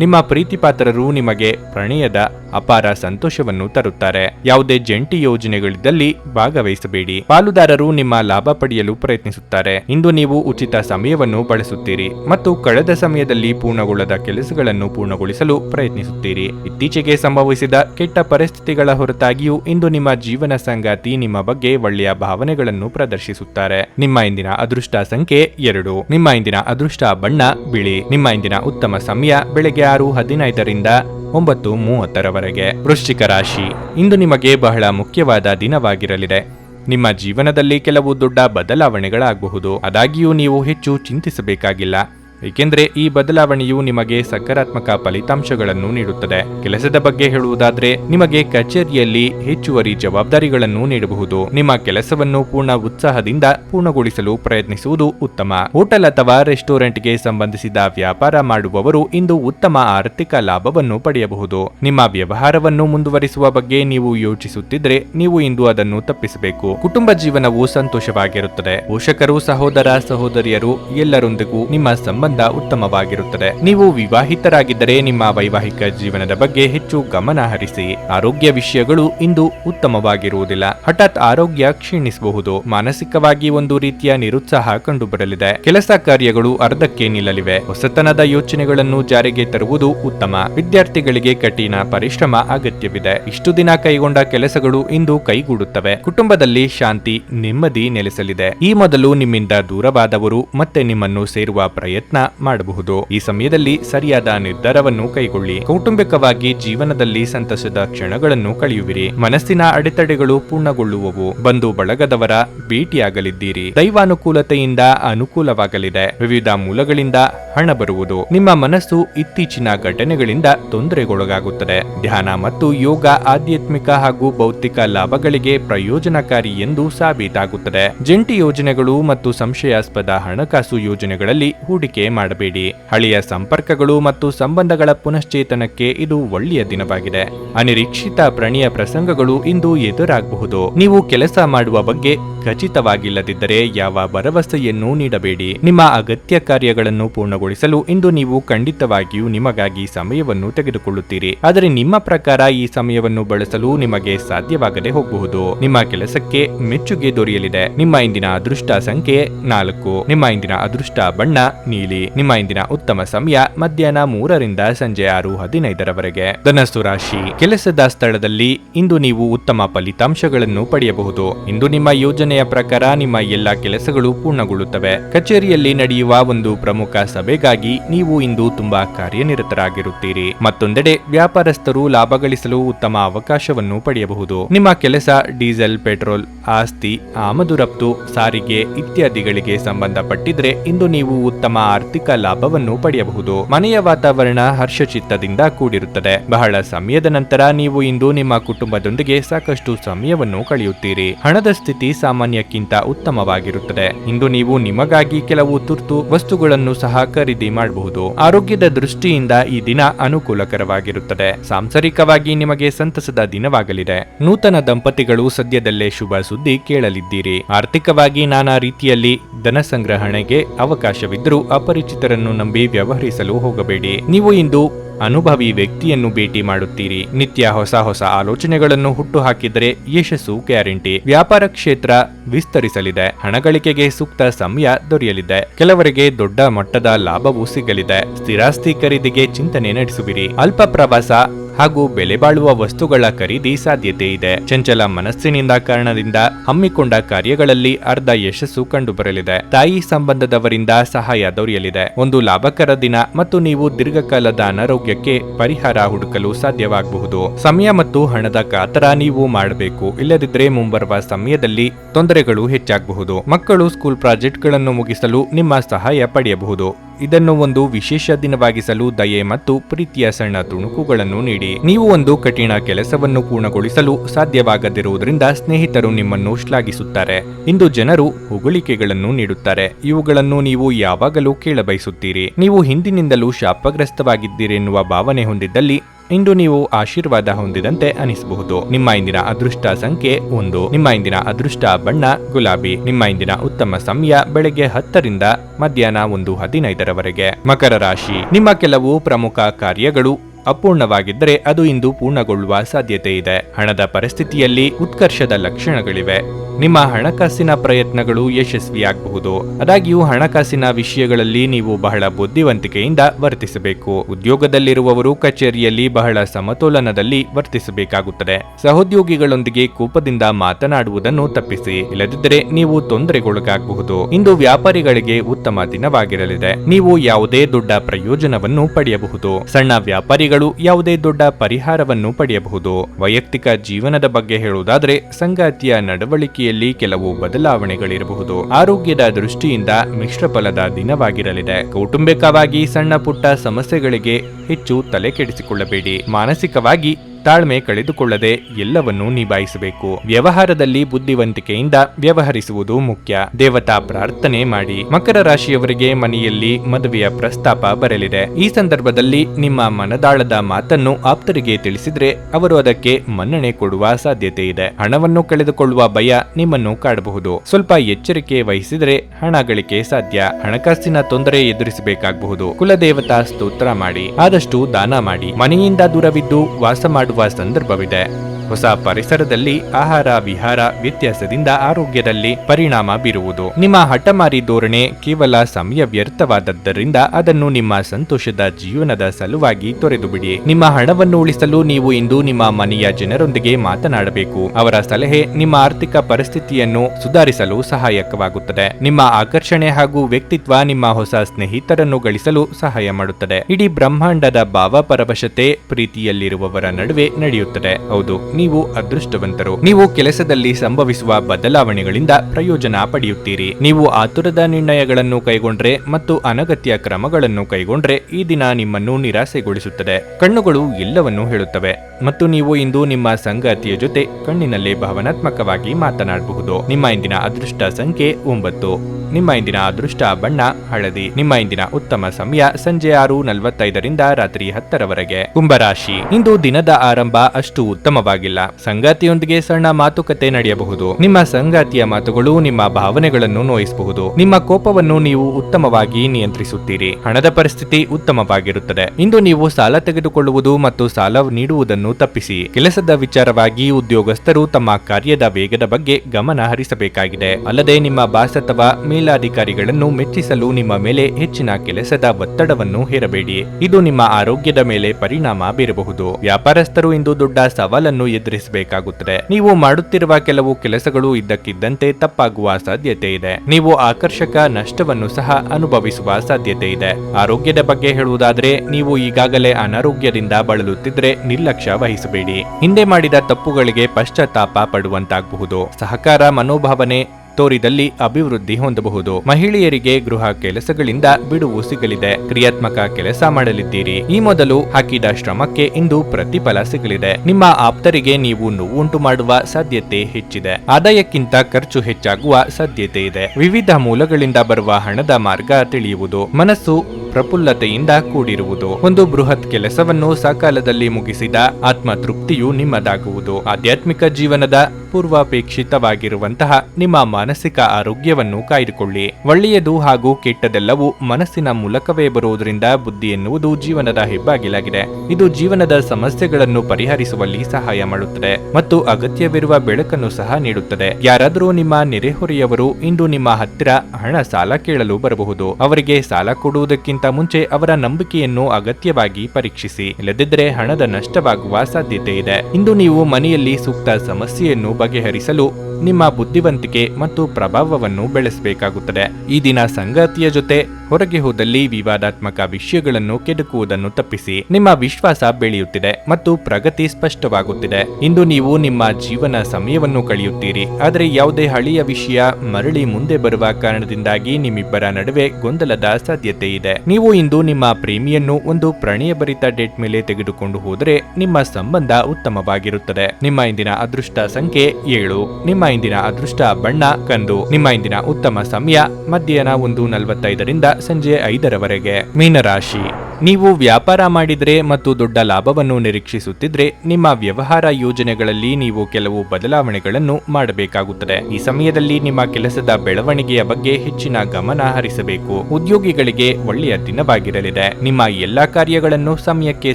ನಿಮ್ಮ ಪ್ರೀತಿಪಾತ್ರರು ನಿಮಗೆ ಪ್ರಣಯದ ಅಪಾರ ಸಂತೋಷವನ್ನು ತರುತ್ತಾರೆ. ಯಾವುದೇ ಜಂಟಿ ಯೋಜನೆಗಳಿದ್ದಲ್ಲಿ ಭಾಗವಹಿಸಬೇಡಿ. ಪಾಲುದಾರರು ನಿಮ್ಮ ಲಾಭ ಪಡೆಯಲು ಪ್ರಯತ್ನಿಸುತ್ತಾರೆ. ಇಂದು ನೀವು ಉಚಿತ ಸಮಯವನ್ನು ಬಳಸುತ್ತೀರಿ ಮತ್ತು ಕಳೆದ ಸಮಯದಲ್ಲಿ ಪೂರ್ಣಗೊಳ್ಳದ ಕೆಲಸಗಳನ್ನು ಪೂರ್ಣಗೊಳಿಸಲು ಪ್ರಯತ್ನಿಸುತ್ತೀರಿ. ಇತ್ತೀಚೆಗೆ ಸಂಭವಿಸಿದ ಕೆಟ್ಟ ಪರಿಸ್ಥಿತಿಗಳ ಹೊರತಾಗಿಯೂ ಇಂದು ನಿಮ್ಮ ಜೀವನ ಸಂಗಾತಿ ನಿಮ್ಮ ಬಗ್ಗೆ ಒಳ್ಳೆಯ ಭಾವನೆಗಳನ್ನು ಪ್ರದರ್ಶಿಸುತ್ತಾರೆ. ನಿಮ್ಮ ಇಂದಿನ ಅದೃಷ್ಟ ಸಂಖ್ಯೆ ಎರಡು. ನಿಮ್ಮ ಇಂದಿನ ಅದೃಷ್ಟ ಬಣ್ಣ ಬಿಳಿ. ನಿಮ್ಮ ಇಂದಿನ ಉತ್ತಮ ಸಮಯ ಬೆಳಗ್ಗೆ ಆರು ಹದಿನೈದರಿಂದ ಒಂಬತ್ತು, ಮೂವತ್ತರವರೆಗೆ. ವೃಶ್ಚಿಕ ರಾಶಿ. ಇಂದು ನಿಮಗೆ ಬಹಳ ಮುಖ್ಯವಾದ ದಿನವಾಗಿರಲಿದೆ. ನಿಮ್ಮ ಜೀವನದಲ್ಲಿ ಕೆಲವು ದೊಡ್ಡ ಬದಲಾವಣೆಗಳಾಗಬಹುದು. ಆದಾಗ್ಯೂ ನೀವು ಹೆಚ್ಚು ಚಿಂತಿಸಬೇಕಾಗಿಲ್ಲ. ಏಕೆಂದರೆ ಈ ಬದಲಾವಣೆಯು ನಿಮಗೆ ಸಕಾರಾತ್ಮಕ ಫಲಿತಾಂಶಗಳನ್ನು ನೀಡುತ್ತದೆ. ಕೆಲಸದ ಬಗ್ಗೆ ಹೇಳುವುದಾದರೆ, ನಿಮಗೆ ಕಚೇರಿಯಲ್ಲಿ ಹೆಚ್ಚುವರಿ ಜವಾಬ್ದಾರಿಗಳನ್ನು ನೀಡಬಹುದು. ನಿಮ್ಮ ಕೆಲಸವನ್ನು ಪೂರ್ಣ ಉತ್ಸಾಹದಿಂದ ಪೂರ್ಣಗೊಳಿಸಲು ಪ್ರಯತ್ನಿಸುವುದು ಉತ್ತಮ. ಹೋಟೆಲ್ ಅಥವಾ ರೆಸ್ಟೋರೆಂಟ್ಗೆ ಸಂಬಂಧಿಸಿದ ವ್ಯಾಪಾರ ಮಾಡುವವರು ಇಂದು ಉತ್ತಮ ಆರ್ಥಿಕ ಲಾಭವನ್ನು ಪಡೆಯಬಹುದು. ನಿಮ್ಮ ವ್ಯವಹಾರವನ್ನು ಮುಂದುವರಿಸುವ ಬಗ್ಗೆ ನೀವು ಯೋಚಿಸುತ್ತಿದ್ರೆ, ನೀವು ಇಂದು ಅದನ್ನು ತಪ್ಪಿಸಬೇಕು. ಕುಟುಂಬ ಜೀವನವು ಸಂತೋಷವಾಗಿರುತ್ತದೆ. ಪೋಷಕರು, ಸಹೋದರ, ಸಹೋದರಿಯರು ಎಲ್ಲರೊಂದಿಗೂ ನಿಮ್ಮ ಸಂಬಂಧ ಉತ್ತಮವಾಗಿರುತ್ತದೆ. ನೀವು ವಿವಾಹಿತರಾಗಿದ್ದರೆ ನಿಮ್ಮ ವೈವಾಹಿಕ ಜೀವನದ ಬಗ್ಗೆ ಹೆಚ್ಚು ಗಮನ ಹರಿಸಿ. ಆರೋಗ್ಯ ವಿಷಯಗಳು ಇಂದು ಉತ್ತಮವಾಗಿರುವುದಿಲ್ಲ. ಹಠಾತ್ ಆರೋಗ್ಯ ಕ್ಷೀಣಿಸಬಹುದು. ಮಾನಸಿಕವಾಗಿ ಒಂದು ರೀತಿಯ ನಿರುತ್ಸಾಹ ಕಂಡುಬರಲಿದೆ. ಕೆಲಸ ಕಾರ್ಯಗಳು ಅರ್ಧಕ್ಕೆ ನಿಲ್ಲಲಿವೆ. ಹೊಸತನದ ಯೋಚನೆಗಳನ್ನು ಜಾರಿಗೆ ತರುವುದು ಉತ್ತಮ. ವಿದ್ಯಾರ್ಥಿಗಳಿಗೆ ಕಠಿಣ ಪರಿಶ್ರಮ ಅಗತ್ಯವಿದೆ. ಇಷ್ಟು ದಿನ ಕೈಗೊಂಡ ಕೆಲಸಗಳು ಇಂದು ಕೈಗೂಡುತ್ತವೆ. ಕುಟುಂಬದಲ್ಲಿ ಶಾಂತಿ, ನೆಮ್ಮದಿ ನೆಲೆಸಲಿದೆ. ಈ ಮೊದಲು ನಿಮ್ಮಿಂದ ದೂರವಾದವರು ಮತ್ತೆ ನಿಮ್ಮನ್ನು ಸೇರುವ ಪ್ರಯತ್ನ ಮಾಡಬಹುದು. ಈ ಸಮಯದಲ್ಲಿ ಸರಿಯಾದ ನಿರ್ಧಾರವನ್ನು ಕೈಗೊಳ್ಳಿ. ಕೌಟುಂಬಿಕವಾಗಿ ಜೀವನದಲ್ಲಿ ಸಂತಸದ ಕ್ಷಣಗಳನ್ನು ಕಳೆಯುವಿರಿ. ಮನಸ್ಸಿನ ಅಡೆತಡೆಗಳು ಪೂರ್ಣಗೊಳ್ಳುವವು. ಬಂಧು ಬಳಗದವರ ಭೇಟಿಯಾಗಲಿದ್ದೀರಿ. ದೈವಾನುಕೂಲತೆಯಿಂದ ಅನುಕೂಲವಾಗಲಿದೆ. ವಿವಿಧ ಮೂಲಗಳಿಂದ ಹಣ ಬರುವುದು. ನಿಮ್ಮ ಮನಸ್ಸು ಇತ್ತೀಚಿನ ಘಟನೆಗಳಿಂದ ತೊಂದರೆಗೊಳಗಾಗುತ್ತದೆ. ಧ್ಯಾನ ಮತ್ತು ಯೋಗ ಆಧ್ಯಾತ್ಮಿಕ ಹಾಗೂ ಭೌತಿಕ ಲಾಭಗಳಿಗೆ ಪ್ರಯೋಜನಕಾರಿ ಎಂದು ಸಾಬೀತಾಗುತ್ತದೆ. ಜಂಟಿ ಯೋಜನೆಗಳು ಮತ್ತು ಸಂಶಯಾಸ್ಪದ ಹಣಕಾಸು ಯೋಜನೆಗಳಲ್ಲಿ ಹೂಡಿಕೆ ಮಾಡಬೇಡಿ. ಹಳೆಯ ಸಂಪರ್ಕಗಳು ಮತ್ತು ಸಂಬಂಧಗಳ ಪುನಶ್ಚೇತನಕ್ಕೆ ಇದು ಒಳ್ಳೆಯ ದಿನವಾಗಿದೆ. ಅನಿರೀಕ್ಷಿತ ಪ್ರಣಯ ಪ್ರಸಂಗಗಳು ಇಂದು ಎದುರಾಗಬಹುದು. ನೀವು ಕೆಲಸ ಮಾಡುವ ಬಗ್ಗೆ ಖಚಿತವಾಗಿಲ್ಲದಿದ್ದರೆ ಯಾವ ಭರವಸೆಯನ್ನು ನೀಡಬೇಡಿ. ನಿಮ್ಮ ಅಗತ್ಯ ಕಾರ್ಯಗಳನ್ನು ಪೂರ್ಣಗೊಳಿಸಲು ಇಂದು ನೀವು ಖಂಡಿತವಾಗಿಯೂ ನಿಮಗಾಗಿ ಸಮಯವನ್ನು ತೆಗೆದುಕೊಳ್ಳುತ್ತೀರಿ. ಆದರೆ ನಿಮ್ಮ ಪ್ರಕಾರ ಈ ಸಮಯವನ್ನು ಬಳಸಲು ನಿಮಗೆ ಸಾಧ್ಯವಾಗದೆ ಹೋಗಬಹುದು. ನಿಮ್ಮ ಕೆಲಸಕ್ಕೆ ಮೆಚ್ಚುಗೆ ದೊರೆಯಲಿದೆ. ನಿಮ್ಮ ಇಂದಿನ ಅದೃಷ್ಟ ಸಂಖ್ಯೆ ನಾಲ್ಕು. ನಿಮ್ಮ ಇಂದಿನ ಅದೃಷ್ಟ ಬಣ್ಣ ನೀಲಿ. ನಿಮ್ಮ ಇಂದಿನ ಉತ್ತಮ ಸಮಯ ಮಧ್ಯಾಹ್ನ ಮೂರರಿಂದ ಸಂಜೆ ಆರು ಹದಿನೈದರವರೆಗೆ. ಧನಸ್ಸು ರಾಶಿ, ಕೆಲಸದ ಸ್ಥಳದಲ್ಲಿ ಇಂದು ನೀವು ಉತ್ತಮ ಫಲಿತಾಂಶಗಳನ್ನು ಪಡೆಯಬಹುದು. ಇಂದು ನಿಮ್ಮ ಯೋಜನೆಯ ಪ್ರಕಾರ ನಿಮ್ಮ ಎಲ್ಲಾ ಕೆಲಸಗಳು ಪೂರ್ಣಗೊಳ್ಳುತ್ತವೆ. ಕಚೇರಿಯಲ್ಲಿ ನಡೆಯುವ ಒಂದು ಪ್ರಮುಖ ಸಭೆಗಾಗಿ ನೀವು ಇಂದು ತುಂಬಾ ಕಾರ್ಯನಿರತರಾಗಿರುತ್ತೀರಿ. ಮತ್ತೊಂದೆಡೆ ವ್ಯಾಪಾರಸ್ಥರು ಲಾಭ ಗಳಿಸಲು ಉತ್ತಮ ಅವಕಾಶವನ್ನು ಪಡೆಯಬಹುದು. ನಿಮ್ಮ ಕೆಲಸ ಡೀಸೆಲ್, ಪೆಟ್ರೋಲ್, ಆಸ್ತಿ, ಆಮದು, ರಫ್ತು, ಸಾರಿಗೆ ಇತ್ಯಾದಿಗಳಿಗೆ ಸಂಬಂಧಪಟ್ಟಿದ್ರೆ ಇಂದು ನೀವು ಉತ್ತಮ ಆರ್ಥಿಕ ಲಾಭವನ್ನು ಪಡೆಯಬಹುದು. ಮನೆಯ ವಾತಾವರಣ ಹರ್ಷಚಿತ್ತದಿಂದ ಕೂಡಿರುತ್ತದೆ. ಬಹಳ ಸಮಯದ ನಂತರ ನೀವು ಇಂದು ನಿಮ್ಮ ಕುಟುಂಬದೊಂದಿಗೆ ಸಾಕಷ್ಟು ಸಮಯವನ್ನು ಕಳೆಯುತ್ತೀರಿ. ಹಣದ ಸ್ಥಿತಿ ಸಾಮಾನ್ಯಕ್ಕಿಂತ ಉತ್ತಮವಾಗಿರುತ್ತದೆ. ಇಂದು ನೀವು ನಿಮಗಾಗಿ ಕೆಲವು ತುರ್ತು ವಸ್ತುಗಳನ್ನು ಸಹ ಖರೀದಿ ಮಾಡಬಹುದು. ಆರೋಗ್ಯದ ದೃಷ್ಟಿಯಿಂದ ಈ ದಿನ ಅನುಕೂಲಕರವಾಗಿರುತ್ತದೆ. ಸಾಂಸಾರಿಕವಾಗಿ ನಿಮಗೆ ಸಂತಸದ ದಿನವಾಗಲಿದೆ. ನೂತನ ದಂಪತಿಗಳು ಸದ್ಯದಲ್ಲೇ ಶುಭ ಸುದ್ದಿ ಕೇಳಲಿದ್ದೀರಿ. ಆರ್ಥಿಕವಾಗಿ ನಾನಾ ರೀತಿಯಲ್ಲಿ ಧನ ಸಂಗ್ರಹಣೆಗೆ ಅವಕಾಶವಿದ್ದರೂ ಅಪರಿಚಿತರನ್ನು ನಂಬಿ ವ್ಯವಹರಿಸಲು ಹೋಗಬೇಡಿ. ನೀವು ಇಂದು ಅನುಭವಿ ವ್ಯಕ್ತಿಯನ್ನು ಭೇಟಿ ಮಾಡುತ್ತೀರಿ. ನಿತ್ಯ ಹೊಸ ಹೊಸ ಆಲೋಚನೆಗಳನ್ನು ಹುಟ್ಟುಹಾಕಿದರೆ ಯಶಸ್ಸು ಗ್ಯಾರಂಟಿ. ವ್ಯಾಪಾರ ಕ್ಷೇತ್ರ ವಿಸ್ತರಿಸಲಿದೆ. ಹಣಗಳಿಕೆಗೆ ಸೂಕ್ತ ಸಮಯ ದೊರೆಯಲಿದೆ. ಕೆಲವರಿಗೆ ದೊಡ್ಡ ಮಟ್ಟದ ಲಾಭವೂ ಸಿಗಲಿದೆ. ಸ್ಥಿರಾಸ್ತಿ ಖರೀದಿಗೆ ಚಿಂತನೆ ನಡೆಸುವಿರಿ. ಅಲ್ಪ ಪ್ರವಾಸ ಹಾಗೂ ಬೆಲೆ ಬಾಳುವ ವಸ್ತುಗಳ ಖರೀದಿ ಸಾಧ್ಯತೆ ಇದೆ. ಚಂಚಲ ಮನಸ್ಸಿನಿಂದ ಕಾರಣದಿಂದ ಹಮ್ಮಿಕೊಂಡ ಕಾರ್ಯಗಳಲ್ಲಿ ಅರ್ಧ ಯಶಸ್ಸು ಕಂಡುಬರಲಿದೆ. ತಾಯಿ ಸಂಬಂಧದವರಿಂದ ಸಹಾಯ ದೊರೆಯಲಿದೆ. ಒಂದು ಲಾಭಕರ ದಿನ ಮತ್ತು ನೀವು ದೀರ್ಘಕಾಲದ ಅನಾರೋಗ್ಯಕ್ಕೆ ಪರಿಹಾರ ಹುಡುಕಲು ಸಾಧ್ಯವಾಗಬಹುದು. ಸಮಯ ಮತ್ತು ಹಣದ ಕಾತರ ನೀವು ಮಾಡಬೇಕು. ಇಲ್ಲದಿದ್ದರೆ ಮುಂಬರುವ ಸಮಯದಲ್ಲಿ ತೊಂದರೆಗಳು ಹೆಚ್ಚಾಗಬಹುದು. ಮಕ್ಕಳು ಸ್ಕೂಲ್ ಪ್ರಾಜೆಕ್ಟ್ಗಳನ್ನು ಮುಗಿಸಲು ನಿಮ್ಮ ಸಹಾಯ ಪಡೆಯಬಹುದು. ಇದನ್ನು ಒಂದು ವಿಶೇಷ ದಿನವಾಗಿಸಲು ದಯೆ ಮತ್ತು ಪ್ರೀತಿಯ ಸಣ್ಣ ತುಣುಕುಗಳನ್ನು ನೀಡಿ. ನೀವು ಒಂದು ಕಠಿಣ ಕೆಲಸವನ್ನು ಪೂರ್ಣಗೊಳಿಸಲು ಸಾಧ್ಯವಾಗದಿರುವುದರಿಂದ ಸ್ನೇಹಿತರು ನಿಮ್ಮನ್ನು ಶ್ಲಾಘಿಸುತ್ತಾರೆ. ಇಂದು ಜನರು ಹೊಗಳಿಕೆಗಳನ್ನು ನೀಡುತ್ತಾರೆ. ಇವುಗಳನ್ನು ನೀವು ಯಾವಾಗಲೂ ಕೇಳಬಯಸುತ್ತೀರಿ. ನೀವು ಹಿಂದಿನಿಂದಲೂ ಶಾಪಗ್ರಸ್ತವಾಗಿದ್ದೀರಿ ಎನ್ನುವ ಭಾವನೆ ಹೊಂದಿದ್ದಲ್ಲಿ ಇಂದು ನೀವು ಆಶೀರ್ವಾದ ಹೊಂದಿದಂತೆ ಅನಿಸಬಹುದು. ನಿಮ್ಮ ಇಂದಿನ ಅದೃಷ್ಟ ಸಂಖ್ಯೆ ಒಂದು. ನಿಮ್ಮ ಇಂದಿನ ಅದೃಷ್ಟ ಬಣ್ಣ ಗುಲಾಬಿ. ನಿಮ್ಮ ಇಂದಿನ ಉತ್ತಮ ಸಮಯ ಬೆಳಗ್ಗೆ ಹತ್ತರಿಂದ ಮಧ್ಯಾಹ್ನ ಒಂದು ಹದಿನೈದರವರೆಗೆ. ಮಕರ ರಾಶಿ. ನಿಮ್ಮ ಕೆಲವು ಪ್ರಮುಖ ಕಾರ್ಯಗಳು ಅಪೂರ್ಣವಾಗಿದ್ದರೆ ಅದು ಇಂದು ಪೂರ್ಣಗೊಳ್ಳುವ ಸಾಧ್ಯತೆ ಇದೆ ಹಣದ ಪರಿಸ್ಥಿತಿಯಲ್ಲಿ ಉತ್ಕರ್ಷದ ಲಕ್ಷಣಗಳಿವೆ. ನಿಮ್ಮ ಹಣಕಾಸಿನ ಪ್ರಯತ್ನಗಳು ಯಶಸ್ವಿಯಾಗಬಹುದು. ಆದಾಗ್ಯೂ, ಹಣಕಾಸಿನ ವಿಷಯಗಳಲ್ಲಿ ನೀವು ಬಹಳ ಬುದ್ಧಿವಂತಿಕೆಯಿಂದ ವರ್ತಿಸಬೇಕು. ಉದ್ಯೋಗದಲ್ಲಿರುವವರು ಕಚೇರಿಯಲ್ಲಿ ಬಹಳ ಸಮತೋಲನದಲ್ಲಿ ವರ್ತಿಸಬೇಕಾಗುತ್ತದೆ. ಸಹೋದ್ಯೋಗಿಗಳೊಂದಿಗೆ ಕೋಪದಿಂದ ಮಾತನಾಡುವುದನ್ನು ತಪ್ಪಿಸಿ. ಇಲ್ಲದಿದ್ದರೆ ನೀವು ತೊಂದರೆಗೊಳಗಾಗಬಹುದು. ಇಂದು ವ್ಯಾಪಾರಿಗಳಿಗೆ ಉತ್ತಮ ದಿನವಾಗಿರಲಿದೆ. ನೀವು ಯಾವುದೇ ದೊಡ್ಡ ಪ್ರಯೋಜನವನ್ನು ಪಡೆಯಬಹುದು. ಸಣ್ಣ ವ್ಯಾಪಾರಿಗಳು ಯಾವುದೇ ದೊಡ್ಡ ಪರಿಹಾರವನ್ನು ಪಡೆಯಬಹುದು. ವೈಯಕ್ತಿಕ ಜೀವನದ ಬಗ್ಗೆ ಹೇಳುವುದಾದರೆ, ಸಂಗಾತಿಯ ನಡವಳಿಕೆಯಲ್ಲಿ ಕೆಲವು ಬದಲಾವಣೆಗಳಿರಬಹುದು. ಆರೋಗ್ಯದ ದೃಷ್ಟಿಯಿಂದ ಮಿಶ್ರ ಫಲದ ದಿನವಾಗಿರಲಿದೆ. ಕೌಟುಂಬಿಕವಾಗಿ ಸಣ್ಣ ಪುಟ್ಟ ಸಮಸ್ಯೆಗಳಿಗೆ ಹೆಚ್ಚು ತಲೆ ಕೆಡಿಸಿಕೊಳ್ಳಬೇಡಿ ಮಾನಸಿಕವಾಗಿ ತಾಳ್ಮೆ ಕಳೆದುಕೊಳ್ಳದೆ ಎಲ್ಲವನ್ನೂ ನಿಭಾಯಿಸಬೇಕು. ವ್ಯವಹಾರದಲ್ಲಿ ಬುದ್ಧಿವಂತಿಕೆಯಿಂದ ವ್ಯವಹರಿಸುವುದು ಮುಖ್ಯ. ದೇವತಾ ಪ್ರಾರ್ಥನೆ ಮಾಡಿ. ಮಕರ ರಾಶಿಯವರಿಗೆ ಮನೆಯಲ್ಲಿ ಮದುವೆಯ ಪ್ರಸ್ತಾಪ ಬರಲಿದೆ. ಈ ಸಂದರ್ಭದಲ್ಲಿ ನಿಮ್ಮ ಮನದಾಳದ ಮಾತನ್ನು ಆಪ್ತರಿಗೆ ತಿಳಿಸಿದ್ರೆ ಅವರು ಅದಕ್ಕೆ ಮನ್ನಣೆ ಕೊಡುವ ಸಾಧ್ಯತೆ ಇದೆ. ಹಣವನ್ನು ಕಳೆದುಕೊಳ್ಳುವ ಭಯ ನಿಮ್ಮನ್ನು ಕಾಡಬಹುದು. ಸ್ವಲ್ಪ ಎಚ್ಚರಿಕೆ ವಹಿಸಿದರೆ ಹಣ ಗಳಿಕೆ ಸಾಧ್ಯ. ಹಣಕಾಸಿನ ತೊಂದರೆ ಎದುರಿಸಬೇಕಾಗಬಹುದು. ಕುಲದೇವತಾ ಸ್ತೋತ್ರ ಮಾಡಿ. ಆದಷ್ಟು ದಾನ ಮಾಡಿ. ಮನೆಯಿಂದ ದೂರವಿದ್ದು ವಾಸ ಸಂದರ್ಭವಿದೆ. ಹೊಸ ಪರಿಸರದಲ್ಲಿ ಆಹಾರ ವಿಹಾರ ವ್ಯತ್ಯಾಸದಿಂದ ಆರೋಗ್ಯದಲ್ಲಿ ಪರಿಣಾಮ ಬೀರುವುದು. ನಿಮ್ಮ ಹಠಮಾರಿ ಧೋರಣೆ ಕೇವಲ ಸಮಯ ವ್ಯರ್ಥವಾದದ್ದರಿಂದ ಅದನ್ನು ನಿಮ್ಮ ಸಂತೋಷದ ಜೀವನದ ಸಲುವಾಗಿ ತೊರೆದು ಬಿಡಿ ನಿಮ್ಮ ಹಣವನ್ನು ಉಳಿಸಲು ನೀವು ಇಂದು ನಿಮ್ಮ ಮನೆಯ ಜನರೊಂದಿಗೆ ಮಾತನಾಡಬೇಕು. ಅವರ ಸಲಹೆ ನಿಮ್ಮ ಆರ್ಥಿಕ ಪರಿಸ್ಥಿತಿಯನ್ನು ಸುಧಾರಿಸಲು ಸಹಾಯಕವಾಗುತ್ತದೆ. ನಿಮ್ಮ ಆಕರ್ಷಣೆ ಹಾಗೂ ವ್ಯಕ್ತಿತ್ವ ನಿಮ್ಮ ಹೊಸ ಸ್ನೇಹಿತರನ್ನು ಗಳಿಸಲು ಸಹಾಯ ಮಾಡುತ್ತದೆ. ಇಡೀ ಬ್ರಹ್ಮಾಂಡದ ಭಾವಪರವಶತೆ, ಪ್ರೀತಿಯಲ್ಲಿರುವವರ ನಡುವೆ ನಡೆಯುತ್ತದೆ. ಹೌದು, ನೀವು ಅದೃಷ್ಟವಂತರು. ನೀವು ಕೆಲಸದಲ್ಲಿ ಸಂಭವಿಸುವ ಬದಲಾವಣೆಗಳಿಂದ ಪ್ರಯೋಜನ ಪಡೆಯುತ್ತೀರಿ. ನೀವು ಆತುರದ ನಿರ್ಣಯಗಳನ್ನು ಕೈಗೊಂಡ್ರೆ ಮತ್ತು ಅನಗತ್ಯ ಕ್ರಮಗಳನ್ನು ಕೈಗೊಂಡ್ರೆ ಈ ದಿನ ನಿಮ್ಮನ್ನು ನಿರಾಸೆಗೊಳಿಸುತ್ತದೆ. ಕಣ್ಣುಗಳು ಎಲ್ಲವನ್ನೂ ಹೇಳುತ್ತವೆ. ಮತ್ತು ನೀವು ಇಂದು ನಿಮ್ಮ ಸಂಗಾತಿಯ ಜೊತೆ ಕಣ್ಣಿನಲ್ಲೇ ಭಾವನಾತ್ಮಕವಾಗಿ ಮಾತನಾಡಬಹುದು. ನಿಮ್ಮ ಇಂದಿನ ಅದೃಷ್ಟ ಸಂಖ್ಯೆ ಒಂಬತ್ತು. ನಿಮ್ಮ ಇಂದಿನ ಅದೃಷ್ಟ ಬಣ್ಣ ಹಳದಿ. ನಿಮ್ಮ ಇಂದಿನ ಉತ್ತಮ ಸಮಯ ಸಂಜೆ ಆರು ನಲವತ್ತೈದರಿಂದ ರಾತ್ರಿ ಹತ್ತರವರೆಗೆ. ಕುಂಭರಾಶಿ. ಇಂದು ದಿನದ ಆರಂಭ ಅಷ್ಟು ಉತ್ತಮವಾಗಿಲ್ಲ. ಸಂಗಾತಿಯೊಂದಿಗೆ ಸಣ್ಣ ಮಾತುಕತೆ ನಡೆಯಬಹುದು. ನಿಮ್ಮ ಸಂಗಾತಿಯ ಮಾತುಗಳು ನಿಮ್ಮ ಭಾವನೆಗಳನ್ನು ನೋಯಿಸಬಹುದು. ನಿಮ್ಮ ಕೋಪವನ್ನು ನೀವು ಉತ್ತಮವಾಗಿ ನಿಯಂತ್ರಿಸುತ್ತೀರಿ. ಹಣದ ಪರಿಸ್ಥಿತಿ ಉತ್ತಮವಾಗಿರುತ್ತದೆ. ಇಂದು ನೀವು ಸಾಲ ತೆಗೆದುಕೊಳ್ಳುವುದು ಮತ್ತು ಸಾಲ ನೀಡುವುದನ್ನು ತಪ್ಪಿಸಿ. ಕೆಲಸದ ವಿಚಾರವಾಗಿ ಉದ್ಯೋಗಸ್ಥರು ತಮ್ಮ ಕಾರ್ಯದ ವೇಗದ ಬಗ್ಗೆ ಗಮನ ಹರಿಸಬೇಕಾಗಿದೆ. ಅಲ್ಲದೆ ನಿಮ್ಮ ಬಾಸ್ ಅಥವಾ ಮೇಲಾಧಿಕಾರಿಗಳನ್ನು ಮೆಚ್ಚಿಸಲು ನಿಮ್ಮ ಮೇಲೆ ಹೆಚ್ಚಿನ ಕೆಲಸದ ಒತ್ತಡವನ್ನು ಹೇರಬೇಡಿ. ಇದು ನಿಮ್ಮ ಆರೋಗ್ಯದ ಮೇಲೆ ಪರಿಣಾಮ ಬೀರಬಹುದು. ವ್ಯಾಪಾರಸ್ಥರು ಇಂದು ದೊಡ್ಡ ಸವಾಲನ್ನು ಎದುರಿಸಬೇಕಾಗುತ್ತದೆ. ನೀವು ಮಾಡುತ್ತಿರುವ ಕೆಲವು ಕೆಲಸಗಳು ಇದ್ದಕ್ಕಿದ್ದಂತೆ ತಪ್ಪಾಗುವ ಸಾಧ್ಯತೆ ಇದೆ. ನೀವು ಆಕರ್ಷಕ ನಷ್ಟವನ್ನು ಸಹ ಅನುಭವಿಸುವ ಸಾಧ್ಯತೆ ಇದೆ. ಆರೋಗ್ಯದ ಬಗ್ಗೆ ಹೇಳುವುದಾದರೆ, ನೀವು ಈಗಾಗಲೇ ಅನಾರೋಗ್ಯದಿಂದ ಬಳಲುತ್ತಿದ್ರೆ ನಿರ್ಲಕ್ಷ್ಯ ವಹಿಸಬೇಡಿ. ಹಿಂದೆ ಮಾಡಿದ ತಪ್ಪುಗಳಿಗೆ ಪಶ್ಚಾತ್ತಾಪ ಪಡುವಂತಾಗಬಹುದು. ಸಹಕಾರ ಮನೋಭಾವನೆ ತೋರಿದಲ್ಲಿ ಅಭಿವೃದ್ಧಿ ಹೊಂದಬಹುದು. ಮಹಿಳೆಯರಿಗೆ ಗೃಹ ಕೆಲಸಗಳಿಂದ ಬಿಡುವು ಸಿಗಲಿದೆ. ಕ್ರಿಯಾತ್ಮಕ ಕೆಲಸ ಮಾಡಲಿದ್ದೀರಿ. ಈ ಮೊದಲು ಹಾಕಿದ ಶ್ರಮಕ್ಕೆ ಇಂದು ಪ್ರತಿಫಲ ಸಿಗಲಿದೆ. ನಿಮ್ಮ ಆಪ್ತರಿಗೆ ನೀವು ನೋವುಂಟು ಮಾಡುವ ಸಾಧ್ಯತೆ ಹೆಚ್ಚಿದೆ. ಆದಾಯಕ್ಕಿಂತ ಖರ್ಚು ಹೆಚ್ಚಾಗುವ ಸಾಧ್ಯತೆ ಇದೆ. ವಿವಿಧ ಮೂಲಗಳಿಂದ ಬರುವ ಹಣದ ಮಾರ್ಗ ತಿಳಿಯುವುದು. ಮನಸ್ಸು ಪ್ರಫುಲ್ಲತೆಯಿಂದ ಕೂಡಿರುವುದು. ಒಂದು ಬೃಹತ್ ಕೆಲಸವನ್ನು ಸಕಾಲದಲ್ಲಿ ಮುಗಿಸಿದ ಆತ್ಮತೃಪ್ತಿಯು ನಿಮ್ಮದಾಗುವುದು. ಆಧ್ಯಾತ್ಮಿಕ ಜೀವನದ ಪೂರ್ವಾಪೇಕ್ಷಿತವಾಗಿರುವಂತಹ ನಿಮ್ಮ ಮಾನಸಿಕ ಆರೋಗ್ಯವನ್ನು ಕಾಯ್ದುಕೊಳ್ಳಿ. ಒಳ್ಳೆಯದು ಹಾಗೂ ಕೆಟ್ಟದೆಲ್ಲವೂ ಮನಸ್ಸಿನ ಮೂಲಕವೇ ಬರುವುದರಿಂದ ಬುದ್ಧಿ ಎನ್ನುವುದು ಜೀವನದ ಹೆಬ್ಬಾಗಿಲಾಗಿದೆ. ಇದು ಜೀವನದ ಸಮಸ್ಯೆಗಳನ್ನು ಪರಿಹರಿಸುವಲ್ಲಿ ಸಹಾಯ ಮಾಡುತ್ತದೆ ಮತ್ತು ಅಗತ್ಯವಿರುವ ಬೆಳಕನ್ನು ಸಹ ನೀಡುತ್ತದೆ. ಯಾರಾದರೂ ನಿಮ್ಮ ನೆರೆಹೊರೆಯವರು ಇಂದು ನಿಮ್ಮ ಹತ್ತಿರ ಹಣ ಸಾಲ ಕೇಳಲು ಬರಬಹುದು. ಅವರಿಗೆ ಸಾಲ ಕೊಡುವುದಕ್ಕಿಂತ ಮುಂಚೆ ಅವರ ನಂಬಿಕೆಯನ್ನು ಅಗತ್ಯವಾಗಿ ಪರೀಕ್ಷಿಸಿ. ಇಲ್ಲದಿದ್ದರೆ ಹಣದ ನಷ್ಟವಾಗುವ ಸಾಧ್ಯತೆ ಇದೆ. ಇಂದು ನೀವು ಮನೆಯಲ್ಲಿ ಸೂಕ್ತ ಸಮಸ್ಯೆಯನ್ನು ಬಗೆಹರಿಸಲು ನಿಮ್ಮ ಬುದ್ಧಿವಂತಿಕೆ ಮತ್ತು ಪ್ರಭಾವವನ್ನು ಬೆಳೆಸಬೇಕಾಗುತ್ತದೆ. ಈ ದಿನ ಸಂಗಾತಿಯ ಜೊತೆ ಹೊರಗೆ ಹೋದಲ್ಲಿ ವಿವಾದಾತ್ಮಕ ವಿಷಯಗಳನ್ನು ಕೆದಕುವುದನ್ನು ತಪ್ಪಿಸಿ ನಿಮ್ಮ ವಿಶ್ವಾಸ ಬೆಳೆಯುತ್ತಿದೆ ಮತ್ತು ಪ್ರಗತಿ ಸ್ಪಷ್ಟವಾಗುತ್ತಿದೆ. ಇಂದು ನೀವು ನಿಮ್ಮ ಜೀವನ ಸಮಯವನ್ನು ಕಳೆಯುತ್ತೀರಿ. ಆದರೆ ಯಾವುದೇ ಹಳೆಯ ವಿಷಯ ಮರಳಿ ಮುಂದೆ ಬರುವ ಕಾರಣದಿಂದಾಗಿ ನಿಮ್ಮಿಬ್ಬರ ನಡುವೆ ಗೊಂದಲದ ಸಾಧ್ಯತೆ ಇದೆ. ನೀವು ಇಂದು ನಿಮ್ಮ ಪ್ರೇಮಿಯನ್ನು ಒಂದು ಪ್ರಣಯಭರಿತ ಡೇಟ್ ಮೇಲೆ ತೆಗೆದುಕೊಂಡು ಹೋದರೆ ನಿಮ್ಮ ಸಂಬಂಧ ಉತ್ತಮವಾಗಿರುತ್ತದೆ. ನಿಮ್ಮ ಇಂದಿನ ಅದೃಷ್ಟ ಸಂಖ್ಯೆ ಏಳು. ನಿಮ್ಮ ಇಂದಿನ ಅದೃಷ್ಟ ಬಣ್ಣ ಕಂದು. ನಿಮ್ಮ ಇಂದಿನ ಉತ್ತಮ ಸಮಯ ಮಧ್ಯಾಹ್ನ ಒಂದು ನಲವತ್ತೈದರಿಂದ ಸಂಜೆ ಐದರವರೆಗೆ ಮೀನರಾಶಿ. ನೀವು ವ್ಯಾಪಾರ ಮಾಡಿದರೆ ಮತ್ತು ದೊಡ್ಡ ಲಾಭವನ್ನು ನಿರೀಕ್ಷಿಸುತ್ತಿದ್ರೆ ನಿಮ್ಮ ವ್ಯವಹಾರ ಯೋಜನೆಗಳಲ್ಲಿ ನೀವು ಕೆಲವು ಬದಲಾವಣೆಗಳನ್ನು ಮಾಡಬೇಕಾಗುತ್ತದೆ. ಈ ಸಮಯದಲ್ಲಿ ನಿಮ್ಮ ಕೆಲಸದ ಬೆಳವಣಿಗೆಯ ಬಗ್ಗೆ ಹೆಚ್ಚಿನ ಗಮನ ಹರಿಸಬೇಕು. ಉದ್ಯೋಗಿಗಳಿಗೆ ಒಳ್ಳೆಯ ದಿನವಾಗಿರಲಿದೆ. ನಿಮ್ಮ ಎಲ್ಲಾ ಕಾರ್ಯಗಳನ್ನು ಸಮಯಕ್ಕೆ